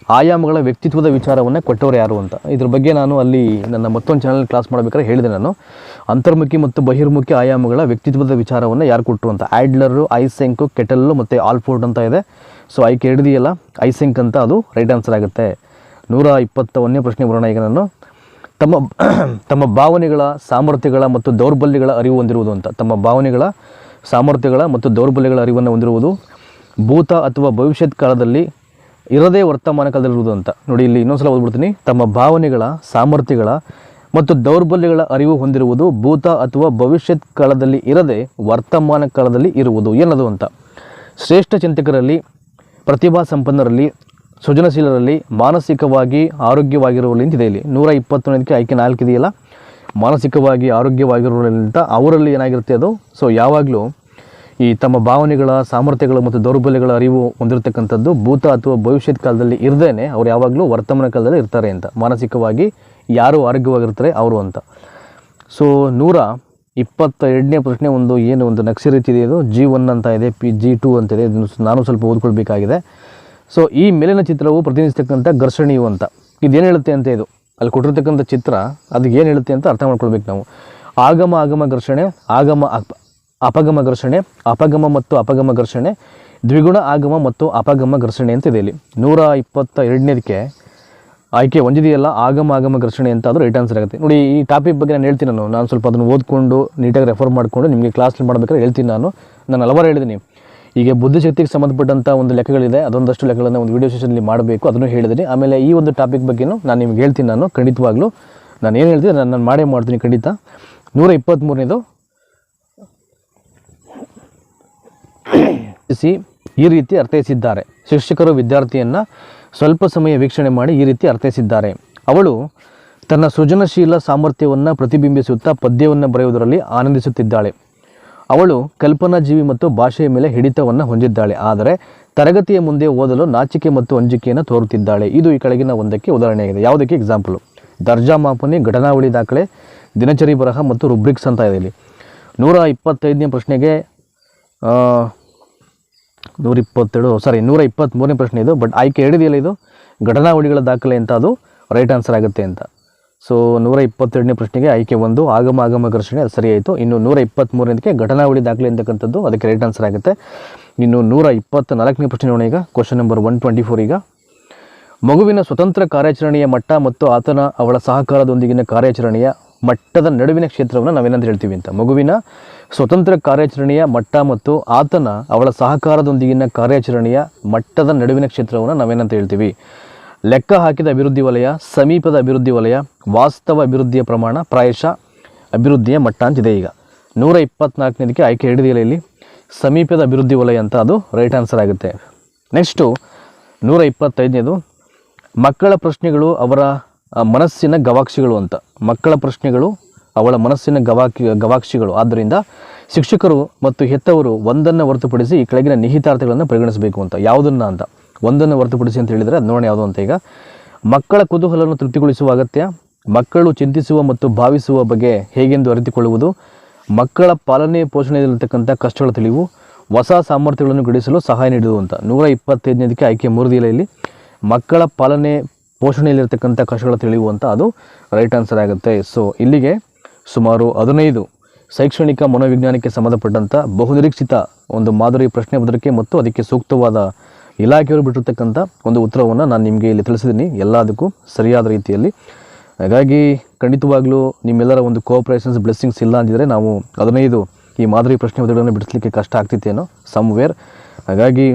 ಆಯಾಮಗಳ ವ್ಯಕ್ತಿತ್ವದ ವಿಚಾರವನ್ನು ಕೊಟ್ಟವರು ಯಾರು ಅಂತ. ಇದ್ರ ಬಗ್ಗೆ ನಾನು ಅಲ್ಲಿ ನನ್ನ ಮತ್ತೊಂದು ಚಾನಲ್ ಕ್ಲಾಸ್ ಮಾಡಬೇಕಾದ್ರೆ ಹೇಳಿದೆ ನಾನು. ಅಂತರ್ಮುಖಿ ಮತ್ತು ಬಹಿರ್ಮುಖಿ ಆಯಾಮಗಳ ವ್ಯಕ್ತಿತ್ವದ ವಿಚಾರವನ್ನು ಯಾರು ಕೊಟ್ಟರು ಅಂತ. ಆ್ಯಡ್ಲರು ಐಸೆಂಕು, ಕೆಟಲ್ಲು ಮತ್ತು ಆಲ್ಫೋರ್ಡ್ ಅಂತ ಇದೆ. ಸೊ ಆಯ್ಕೆ ಹಿಡಿದಿಯಲ್ಲ ಐಸೆಂಕ್ ಅಂತ ಅದು ರೈಟ್ ಆನ್ಸರ್ ಆಗುತ್ತೆ. ನೂರ ಇಪ್ಪತ್ತ ಒಂದನೇ ಪ್ರಶ್ನೆ ಬರೋಣ ಈಗ ನಾನು. ತಮ್ಮ ತಮ್ಮ ಭಾವನೆಗಳ, ಸಾಮರ್ಥ್ಯಗಳ ಮತ್ತು ದೌರ್ಬಲ್ಯಗಳ ಅರಿವು ಹೊಂದಿರುವುದು ಅಂತ. ತಮ್ಮ ಭಾವನೆಗಳ, ಸಾಮರ್ಥ್ಯಗಳ ಮತ್ತು ದೌರ್ಬಲ್ಯಗಳ ಅರಿವನ್ನು ಹೊಂದಿರುವುದು. ಭೂತ ಅಥವಾ ಭವಿಷ್ಯತ್ ಕಾಲದಲ್ಲಿ ಇರದೇ ವರ್ತಮಾನ ಕಾಲದಲ್ಲಿರುವುದು ಅಂತ. ನೋಡಿ, ಇಲ್ಲಿ ಇನ್ನೊಂದ್ಸಲ ಓದ್ಬಿಡ್ತೀನಿ. ತಮ್ಮ ಭಾವನೆಗಳ, ಸಾಮರ್ಥ್ಯಗಳ ಮತ್ತು ದೌರ್ಬಲ್ಯಗಳ ಅರಿವು ಹೊಂದಿರುವುದು ಭೂತ ಅಥವಾ ಭವಿಷ್ಯತ್ ಕಾಲದಲ್ಲಿ ಇರದೆ ವರ್ತಮಾನ ಕಾಲದಲ್ಲಿ ಇರುವುದು. ಏನದು ಅಂತ. ಶ್ರೇಷ್ಠ ಚಿಂತಕರಲ್ಲಿ, ಪ್ರತಿಭಾ ಸಂಪನ್ನರಲ್ಲಿ, ಸೃಜನಶೀಲರಲ್ಲಿ, ಮಾನಸಿಕವಾಗಿ ಆರೋಗ್ಯವಾಗಿರುವಲ್ಲಿ ಅಂತಿದೆ ಇಲ್ಲಿ. ನೂರ ಇಪ್ಪತ್ತೊಂದಕ್ಕೆ ಆಯ್ಕೆ ನಾಲ್ಕಿದೆಯಲ್ಲ ಮಾನಸಿಕವಾಗಿ ಆರೋಗ್ಯವಾಗಿರುವಲ್ಲಿಂತ ಅವರಲ್ಲಿ ಏನಾಗಿರುತ್ತೆ ಅದು? ಸೊ ಯಾವಾಗಲೂ ಈ ತಮ್ಮ ಭಾವನೆಗಳ, ಸಾಮರ್ಥ್ಯಗಳು ಮತ್ತು ದೌರ್ಬಲ್ಯಗಳ ಅರಿವು ಹೊಂದಿರತಕ್ಕಂಥದ್ದು ಭೂತ ಅಥವಾ ಭವಿಷ್ಯದ ಕಾಲದಲ್ಲಿ ಇರದೇನೆ ಅವ್ರು ಯಾವಾಗಲೂ ವರ್ತಮಾನ ಕಾಲದಲ್ಲಿ ಇರ್ತಾರೆ ಅಂತ. ಮಾನಸಿಕವಾಗಿ ಯಾರು ಆರೋಗ್ಯವಾಗಿರ್ತಾರೆ ಅವರು ಅಂತ. ಸೊ ನೂರ ಇಪ್ಪತ್ತ ಎರಡನೇ ಪ್ರಶ್ನೆ ಒಂದು ಏನು ಒಂದು ನಕ್ಷೆ ರೀತಿ ಇದೆ? ಇದು ಜಿ ಒನ್ ಅಂತ ಇದೆ ಪಿ ಜಿ ಟು ಅಂತಿದೆ ಇದನ್ನು ನಾನು ಸ್ವಲ್ಪ ಓದ್ಕೊಳ್ಬೇಕಾಗಿದೆ. ಸೊ ಈ ಮೇಲಿನ ಚಿತ್ರವು ಪ್ರತಿನಿಧಿಸ್ತಕ್ಕಂಥ ಘರ್ಷಣೆಯು ಅಂತ. ಇದೇನು ಹೇಳುತ್ತೆ ಅಂತ ಇದು? ಅಲ್ಲಿ ಕೊಟ್ಟಿರ್ತಕ್ಕಂಥ ಚಿತ್ರ ಅದಕ್ಕೆ ಏನು ಹೇಳುತ್ತೆ ಅಂತ ಅರ್ಥ ಮಾಡ್ಕೊಳ್ಬೇಕು ನಾವು. ಆಗಮ ಆಗಮ ಘರ್ಷಣೆ, ಆಗಮ ಅಪಗಮ ಘರ್ಷಣೆ, ಅಪಗಮ ಮತ್ತು ಅಪಗಮ ಘರ್ಷಣೆ, ದ್ವಿಗುಣ ಆಗಮ ಮತ್ತು ಅಪಗಮ ಘರ್ಷಣೆ ಅಂತ ಇದೆ ಇಲ್ಲಿ. ನೂರ ಇಪ್ಪತ್ತ ಎರಡನೇದಕ್ಕೆ ಆಯ್ಕೆ ಒಂದಿದೆಯಲ್ಲ ಆಗಮ ಆಗಮ ಘರ್ಷಣೆ ಅಂತ ಅದು ರೈಟ್ ಆನ್ಸರ್ ಆಗುತ್ತೆ. ನೋಡಿ, ಈ ಟಾಪಿಕ್ ಬಗ್ಗೆ ನಾನು ಹೇಳ್ತೀನಿ ನಾನು. ನಾನು ಸ್ವಲ್ಪ ಅದನ್ನು ಓದ್ಕೊಂಡು ನೀಟಾಗಿ ರೆಫರ್ ಮಾಡಿಕೊಂಡು ನಿಮಗೆ ಕ್ಲಾಸಲ್ಲಿ ಮಾಡಬೇಕಾದ್ರೆ ಹೇಳ್ತೀನಿ ನಾನು. ನಾನು ಹಲವಾರು ಹೇಳಿದ್ದೀನಿ. ಈಗ ಬುದ್ಧಿಶಕ್ತಿಗೆ ಸಂಬಂಧಪಟ್ಟಂಥ ಒಂದು ಲೆಕ್ಕಗಳಿದೆ. ಅದೊಂದಷ್ಟು ಲೆಕ್ಕಗಳನ್ನು ಒಂದು ವಿಡಿಯೋ ಸೆಷನಲ್ಲಿ ಮಾಡಬೇಕು. ಅದನ್ನು ಹೇಳಿದ್ದೀನಿ. ಆಮೇಲೆ ಈ ಒಂದು ಟಾಪಿಕ್ ಬಗ್ಗೆನೂ ನಾನು ನಿಮ್ಗೆ ಹೇಳ್ತೀನಿ ನಾನು ಖಂಡಿತವಾಗ್ಲೂ. ನಾನು ಏನು ಹೇಳ್ತೀನಿ ನಾನು ನಾನು ಮಾಡೇ ಮಾಡ್ತೀನಿ ಖಂಡಿತ. ನೂರ ಇಪ್ಪತ್ತ್ಮೂರನೇದು ಸಿ ಈ ರೀತಿ ಅರ್ಥೈಸಿದ್ದಾರೆ. ಶಿಕ್ಷಕರು ವಿದ್ಯಾರ್ಥಿಯನ್ನು ಸ್ವಲ್ಪ ಸಮಯ ವೀಕ್ಷಣೆ ಮಾಡಿ ಈ ರೀತಿ ಅರ್ಥೈಸಿದ್ದಾರೆ. ಅವಳು ತನ್ನ ಸೃಜನಶೀಲ ಸಾಮರ್ಥ್ಯವನ್ನು ಪ್ರತಿಬಿಂಬಿಸುತ್ತಾ ಪದ್ಯವನ್ನು ಬರೆಯುವುದರಲ್ಲಿ ಆನಂದಿಸುತ್ತಿದ್ದಾಳೆ. ಅವಳು ಕಲ್ಪನಾಜೀವಿ ಮತ್ತು ಭಾಷೆಯ ಮೇಲೆ ಹಿಡಿತವನ್ನು ಹೊಂದಿದ್ದಾಳೆ. ಆದರೆ ತರಗತಿಯ ಮುಂದೆ ಓದಲು ನಾಚಿಕೆ ಮತ್ತು ಅಂಜಿಕೆಯನ್ನು ತೋರುತ್ತಿದ್ದಾಳೆ. ಇದು ಈ ಕೆಳಗಿನ ಒಂದಕ್ಕೆ ಉದಾಹರಣೆಯಾಗಿದೆ. ಯಾವುದಕ್ಕೆ? ಎಕ್ಸಾಂಪಲು ದರ್ಜಾ ಮಾಪನೆ, ಘಟನಾವಳಿ ದಾಖಲೆ, ದಿನಚರಿ ಬರಹ ಮತ್ತು ರುಬ್ರಿಕ್ಸ್ ಅಂತ ಇದೆ ಇಲ್ಲಿ. ನೂರ ಇಪ್ಪತ್ತೈದನೇ ಪ್ರಶ್ನೆಗೆ ನೂರ ಇಪ್ಪತ್ತೆರಡು ಸಾರಿ ನೂರ ಇಪ್ಪತ್ತ್ಮೂರನೇ ಪ್ರಶ್ನೆ ಇದು ಬಟ್ ಆಯ್ಕೆ ಹೇಳಿದೆಯಲ್ಲ ಇದು? ಘಟನಾವಳಿಗಳ ದಾಖಲೆ ಅಂತ ಅದು ರೈಟ್ ಆನ್ಸರ್ ಆಗುತ್ತೆ ಅಂತ. ಸೊ ನೂರ ಇಪ್ಪತ್ತೆರಡನೇ ಪ್ರಶ್ನೆಗೆ ಆಯ್ಕೆ ಒಂದು, ಆಗಮ ಆಗಮ ಘರ್ಷಣೆ, ಅದು ಸರಿಯಾಯಿತು ಇನ್ನು ನೂರ ಇಪ್ಪತ್ತ್ಮೂರನೇದಕ್ಕೆ ಘಟನಾವಳಿ ದಾಖಲೆ ಅಂತಕ್ಕಂಥದ್ದು, ಅದಕ್ಕೆ ರೈಟ್ ಆನ್ಸರ್ ಆಗುತ್ತೆ. ಇನ್ನು ನೂರ ಇಪ್ಪತ್ತ ನಾಲ್ಕನೇ ಪ್ರಶ್ನೆ ನೋಡೋಣ ಈಗ question number one twenty four ಈಗ. ಮಗುವಿನ ಸ್ವತಂತ್ರ ಕಾರ್ಯಾಚರಣೆಯ ಮಟ್ಟ ಮತ್ತು ಆತನ, ಅವಳ ಸಹಕಾರದೊಂದಿಗಿನ ಕಾರ್ಯಾಚರಣೆಯ ಮಟ್ಟದ ನಡುವಿನ ಕ್ಷೇತ್ರವನ್ನು ನಾವೇನಂತ ಹೇಳ್ತೀವಿ ಅಂತ. ಮಗುವಿನ ಸ್ವತಂತ್ರ ಕಾರ್ಯಾಚರಣೆಯ ಮಟ್ಟ ಮತ್ತು ಆತನ, ಅವಳ ಸಹಕಾರದೊಂದಿಗಿನ ಕಾರ್ಯಾಚರಣೆಯ ಮಟ್ಟದ ನಡುವಿನ ಕ್ಷೇತ್ರವನ್ನು ನಾವೇನಂತ ಹೇಳ್ತೀವಿ. ಲೆಕ್ಕ ಹಾಕಿದ ಅಭಿವೃದ್ಧಿ ವಲಯ, ಸಮೀಪದ ಅಭಿವೃದ್ಧಿ ವಲಯ, ವಾಸ್ತವ ಅಭಿವೃದ್ಧಿಯ ಪ್ರಮಾಣ ಪ್ರಾಯಶಃ ಅಭಿವೃದ್ಧಿಯ ಮಟ್ಟ ಅಂತಿದೆ ಈಗ. ನೂರ ಇಪ್ಪತ್ನಾಲ್ಕನೇದಕ್ಕೆ ಆಯ್ಕೆ ಹಿಡಿದಿಲ್ಲ ಇಲ್ಲಿ? ಸಮೀಪದ ಅಭಿವೃದ್ಧಿ ವಲಯ ಅಂತ ಅದು ರೈಟ್ ಆನ್ಸರ್ ಆಗುತ್ತೆ. ನೆಕ್ಸ್ಟು, ನೂರ ಇಪ್ಪತ್ತೈದನೇದು, ಮಕ್ಕಳ ಪ್ರಶ್ನೆಗಳು ಅವರ ಮನಸ್ಸಿನ ಗವಾಕ್ಷಿಗಳು ಅಂತ. ಮಕ್ಕಳ ಪ್ರಶ್ನೆಗಳು ಅವಳ ಮನಸ್ಸಿನ ಗವಾಕ್ಷಿ ಗವಾಕ್ಷಿಗಳು. ಆದ್ದರಿಂದ ಶಿಕ್ಷಕರು ಮತ್ತು ಹೆತ್ತವರು ಒಂದನ್ನು ಹೊರತುಪಡಿಸಿ ಈ ಕೆಳಗಿನ ನಿಹಿತಾರ್ಥಗಳನ್ನು ಪರಿಗಣಿಸಬೇಕು ಅಂತ. ಯಾವುದನ್ನು ಅಂತ? ಒಂದನ್ನು ಹೊರತುಪಡಿಸಿ ಅಂತ ಹೇಳಿದರೆ ನೋಡೋಣ ಯಾವುದು ಅಂತ ಈಗ. ಮಕ್ಕಳ ಕುತೂಹಲವನ್ನು ತೃಪ್ತಿಗೊಳಿಸುವ ಅಗತ್ಯ. ಮಕ್ಕಳು ಚಿಂತಿಸುವ ಮತ್ತು ಭಾವಿಸುವ ಬಗ್ಗೆ ಹೇಗೆಂದು ಅರಿತುಕೊಳ್ಳುವುದು. ಮಕ್ಕಳ ಪಾಲನೆ ಪೋಷಣೆಯಲ್ಲಿರ್ತಕ್ಕಂಥ ಕಷ್ಟಗಳ ತಿಳಿವು. ಹೊಸ ಸಾಮರ್ಥ್ಯಗಳನ್ನು ಗಳಿಸಲು ಸಹಾಯ ನೀಡುವುದು ಅಂತ. ನೂರ ಇಪ್ಪತ್ತೈದನೇದಕ್ಕೆ ಆಯ್ಕೆ ಮೂರು ಇಲ್ಲಿ. ಮಕ್ಕಳ ಪಾಲನೆ ಪೋಷಣೆಯಲ್ಲಿರ್ತಕ್ಕಂಥ ಕಷ್ಟಗಳ ತಿಳಿವು ಅಂತ ಅದು ರೈಟ್ ಆನ್ಸರ್ ಆಗುತ್ತೆ. ಸೊ ಇಲ್ಲಿಗೆ ಸುಮಾರು ಹದಿನೈದು ಶೈಕ್ಷಣಿಕ ಮನೋವಿಜ್ಞಾನಕ್ಕೆ ಸಂಬಂಧಪಟ್ಟಂಥ ಬಹುನಿರೀಕ್ಷಿತ ಒಂದು ಮಾದರಿ ಪ್ರಶ್ನೆ ಪತ್ರಿಕೆ ಮತ್ತು ಅದಕ್ಕೆ ಸೂಕ್ತವಾದ ಇಲಾಖೆಯವರು ಬಿಟ್ಟಿರ್ತಕ್ಕಂಥ ಒಂದು ಉತ್ತರವನ್ನು ನಾನು ನಿಮಗೆ ಇಲ್ಲಿ ತಿಳಿಸಿದ್ದೀನಿ ಎಲ್ಲದಕ್ಕೂ ಸರಿಯಾದ ರೀತಿಯಲ್ಲಿ. ಹಾಗಾಗಿ ಖಂಡಿತವಾಗ್ಲೂ ನಿಮ್ಮೆಲ್ಲರ ಒಂದು ಕೋಆಪ್ರೇಷನ್ಸ್ ಬ್ಲೆಸ್ಸಿಂಗ್ಸ್ ಇಲ್ಲ ಅಂದಿದ್ರೆ ನಾವು ಹದಿನೈದು ಈ ಮಾದರಿ ಪ್ರಶ್ನೆ ಪತ್ರಿಕೆಗಳನ್ನು ಬಿಡಿಸಲಿಕ್ಕೆ ಕಷ್ಟ ಆಗ್ತಿತ್ತೇನೋ ಸಮ್ವೇರ್ ಹಾಗಾಗಿ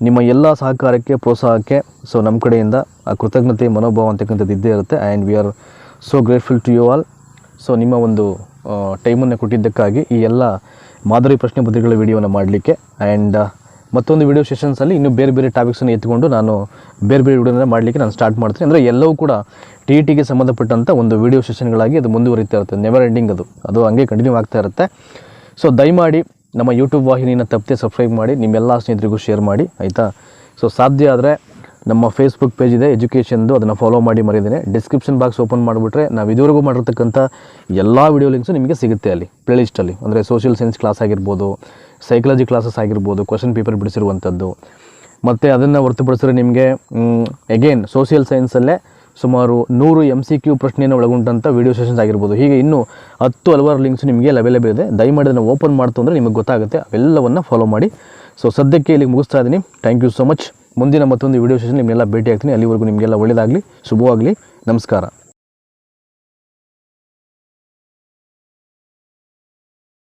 ನಿಮ್ಮ ಎಲ್ಲ ಸಹಕಾರಕ್ಕೆ, ಪ್ರೋತ್ಸಾಹಕ್ಕೆ ಸೊ ನಮ್ಮ ಕಡೆಯಿಂದ ಆ ಕೃತಜ್ಞತೆ, ಮನೋಭಾವ ಅಂತಕ್ಕಂಥದ್ದು ಇದ್ದೇ ಇರುತ್ತೆ. And we are so grateful to you all so ನಿಮ್ಮ ಒಂದು ಟೈಮನ್ನು ಕೊಟ್ಟಿದ್ದಕ್ಕಾಗಿ ಈ ಎಲ್ಲ ಮಾದರಿ ಪ್ರಶ್ನೆ ಪತ್ರಿಕೆಗಳ ವಿಡಿಯೋನ ಮಾಡಲಿಕ್ಕೆ ಆ್ಯಂಡ್ ಮತ್ತೊಂದು ವಿಡಿಯೋ ಸೆಷನ್ಸಲ್ಲಿ ಇನ್ನೂ ಬೇರೆ ಬೇರೆ ಟಾಪಿಕ್ಸನ್ನು ಎತ್ಕೊಂಡು ನಾನು ಬೇರೆ ಬೇರೆ ವಿಡಿಯೋನ ಮಾಡಲಿಕ್ಕೆ ನಾನು ಸ್ಟಾರ್ಟ್ ಮಾಡ್ತೀನಿ. ಅಂದರೆ ಎಲ್ಲವೂ ಕೂಡ ಟಿ ಇ ಟಿಗೆ ಸಂಬಂಧಪಟ್ಟಂಥ ಒಂದು ವಿಡಿಯೋ ಸೆಷನ್ಗಳಾಗಿ ಅದು ಮುಂದುವರಿತಾ ಇರುತ್ತೆ. ನೆವರ್ ಎಂಡಿಂಗ್ ಅದು. ಅದು ಹಂಗೆ ಕಂಟಿನ್ಯೂ ಆಗ್ತಾ ಇರುತ್ತೆ. ಸೊ ದಯಮಾಡಿ ನಮ್ಮ ಯೂಟ್ಯೂಬ್ ವಾಹಿನಿಯನ್ನು ತಪ್ಪದೆ ಸಬ್ಸ್ಕ್ರೈಬ್ ಮಾಡಿ, ನಿಮ್ಮೆಲ್ಲ ಸ್ನೇಹಿತರಿಗೂ ಶೇರ್ ಮಾಡಿ, ಆಯಿತಾ? ಸೊ ಸಾಧ್ಯ ಆದರೆ ನಮ್ಮ ಫೇಸ್ಬುಕ್ ಪೇಜ್ ಇದೆ ಎಜುಕೇಷನ್ದು ಅದನ್ನು ಫಾಲೋ ಮಾಡಿ ಮರಿದ್ದೀನಿ ಡಿಸ್ಕ್ರಿಪ್ಷನ್ ಬಾಕ್ಸ್ ಓಪನ್ ಮಾಡಿಬಿಟ್ರೆ ನಾವು ಇದುವರೆಗೂ ಮಾಡಿರ್ತಕ್ಕಂಥ ಎಲ್ಲ ವಿಡಿಯೋ ಲಿಂಕ್ಸು ನಿಮಗೆ ಸಿಗುತ್ತೆ ಅಲ್ಲಿ ಪ್ಲೇಲಿಸ್ಟಲ್ಲಿ ಅಂದರೆ ಸೋಷಿಯಲ್ ಸೈನ್ಸ್ ಕ್ಲಾಸ್ ಆಗಿರ್ಬೋದು ಸೈಕಾಲಜಿ ಕ್ಲಾಸಸ್ ಆಗಿರ್ಬೋದು ಕ್ವಶನ್ ಪೇಪರ್ ಬಿಡಿಸಿರುವಂಥದ್ದು. ಮತ್ತು ಅದನ್ನು ಹೊರತುಪಡಿಸಿದ್ರೆ ನಿಮಗೆ ಎಗೇನ್ ಸೋಷಿಯಲ್ ಸೈನ್ಸಲ್ಲೇ ಸುಮಾರು ನೂರು ಎಂ ಸಿ ಕ್ಯೂ ಪ್ರಶ್ನೆಯನ್ನು ಒಳಗೊಂಡಂಥ ವೀಡಿಯೋ ಸೆಷನ್ಸ್ ಆಗಿರ್ಬೋದು. ಹೀಗೆ ಇನ್ನೂ ಹತ್ತು ಹಲವಾರು ಲಿಂಕ್ಸ್ ನಿಮಗೆ ಅವೈಲೇಬಲ್ ಇದೆ. ದಯಮಾಡಿ ಅದನ್ನು ಓಪನ್ ಮಾಡ್ತು ಅಂದರೆ ನಿಮಗೆ ಗೊತ್ತಾಗುತ್ತೆ. ಅವೆಲ್ಲವನ್ನು ಫಾಲೋ ಮಾಡಿ. ಸೊ ಸದ್ಯಕ್ಕೆ ಇಲ್ಲಿಗೆ ಮುಗಿಸ್ತಾ ಇದ್ದೀನಿ ಥ್ಯಾಂಕ್ ಯು ಸೊ ಮಚ್ ಮುಂದಿನ ಮತ್ತೊಂದು ವಿಡಿಯೋ ಸೆಷನ್ ನಿಮಗೆಲ್ಲ ಭೇಟಿ ಆಗ್ತೀನಿ ಅಲ್ಲಿವರೆಗೂ ನಿಮಗೆಲ್ಲ ಒಳ್ಳೆಯದಾಗಲಿ ಶುಭವಾಗಲಿ. ನಮಸ್ಕಾರ.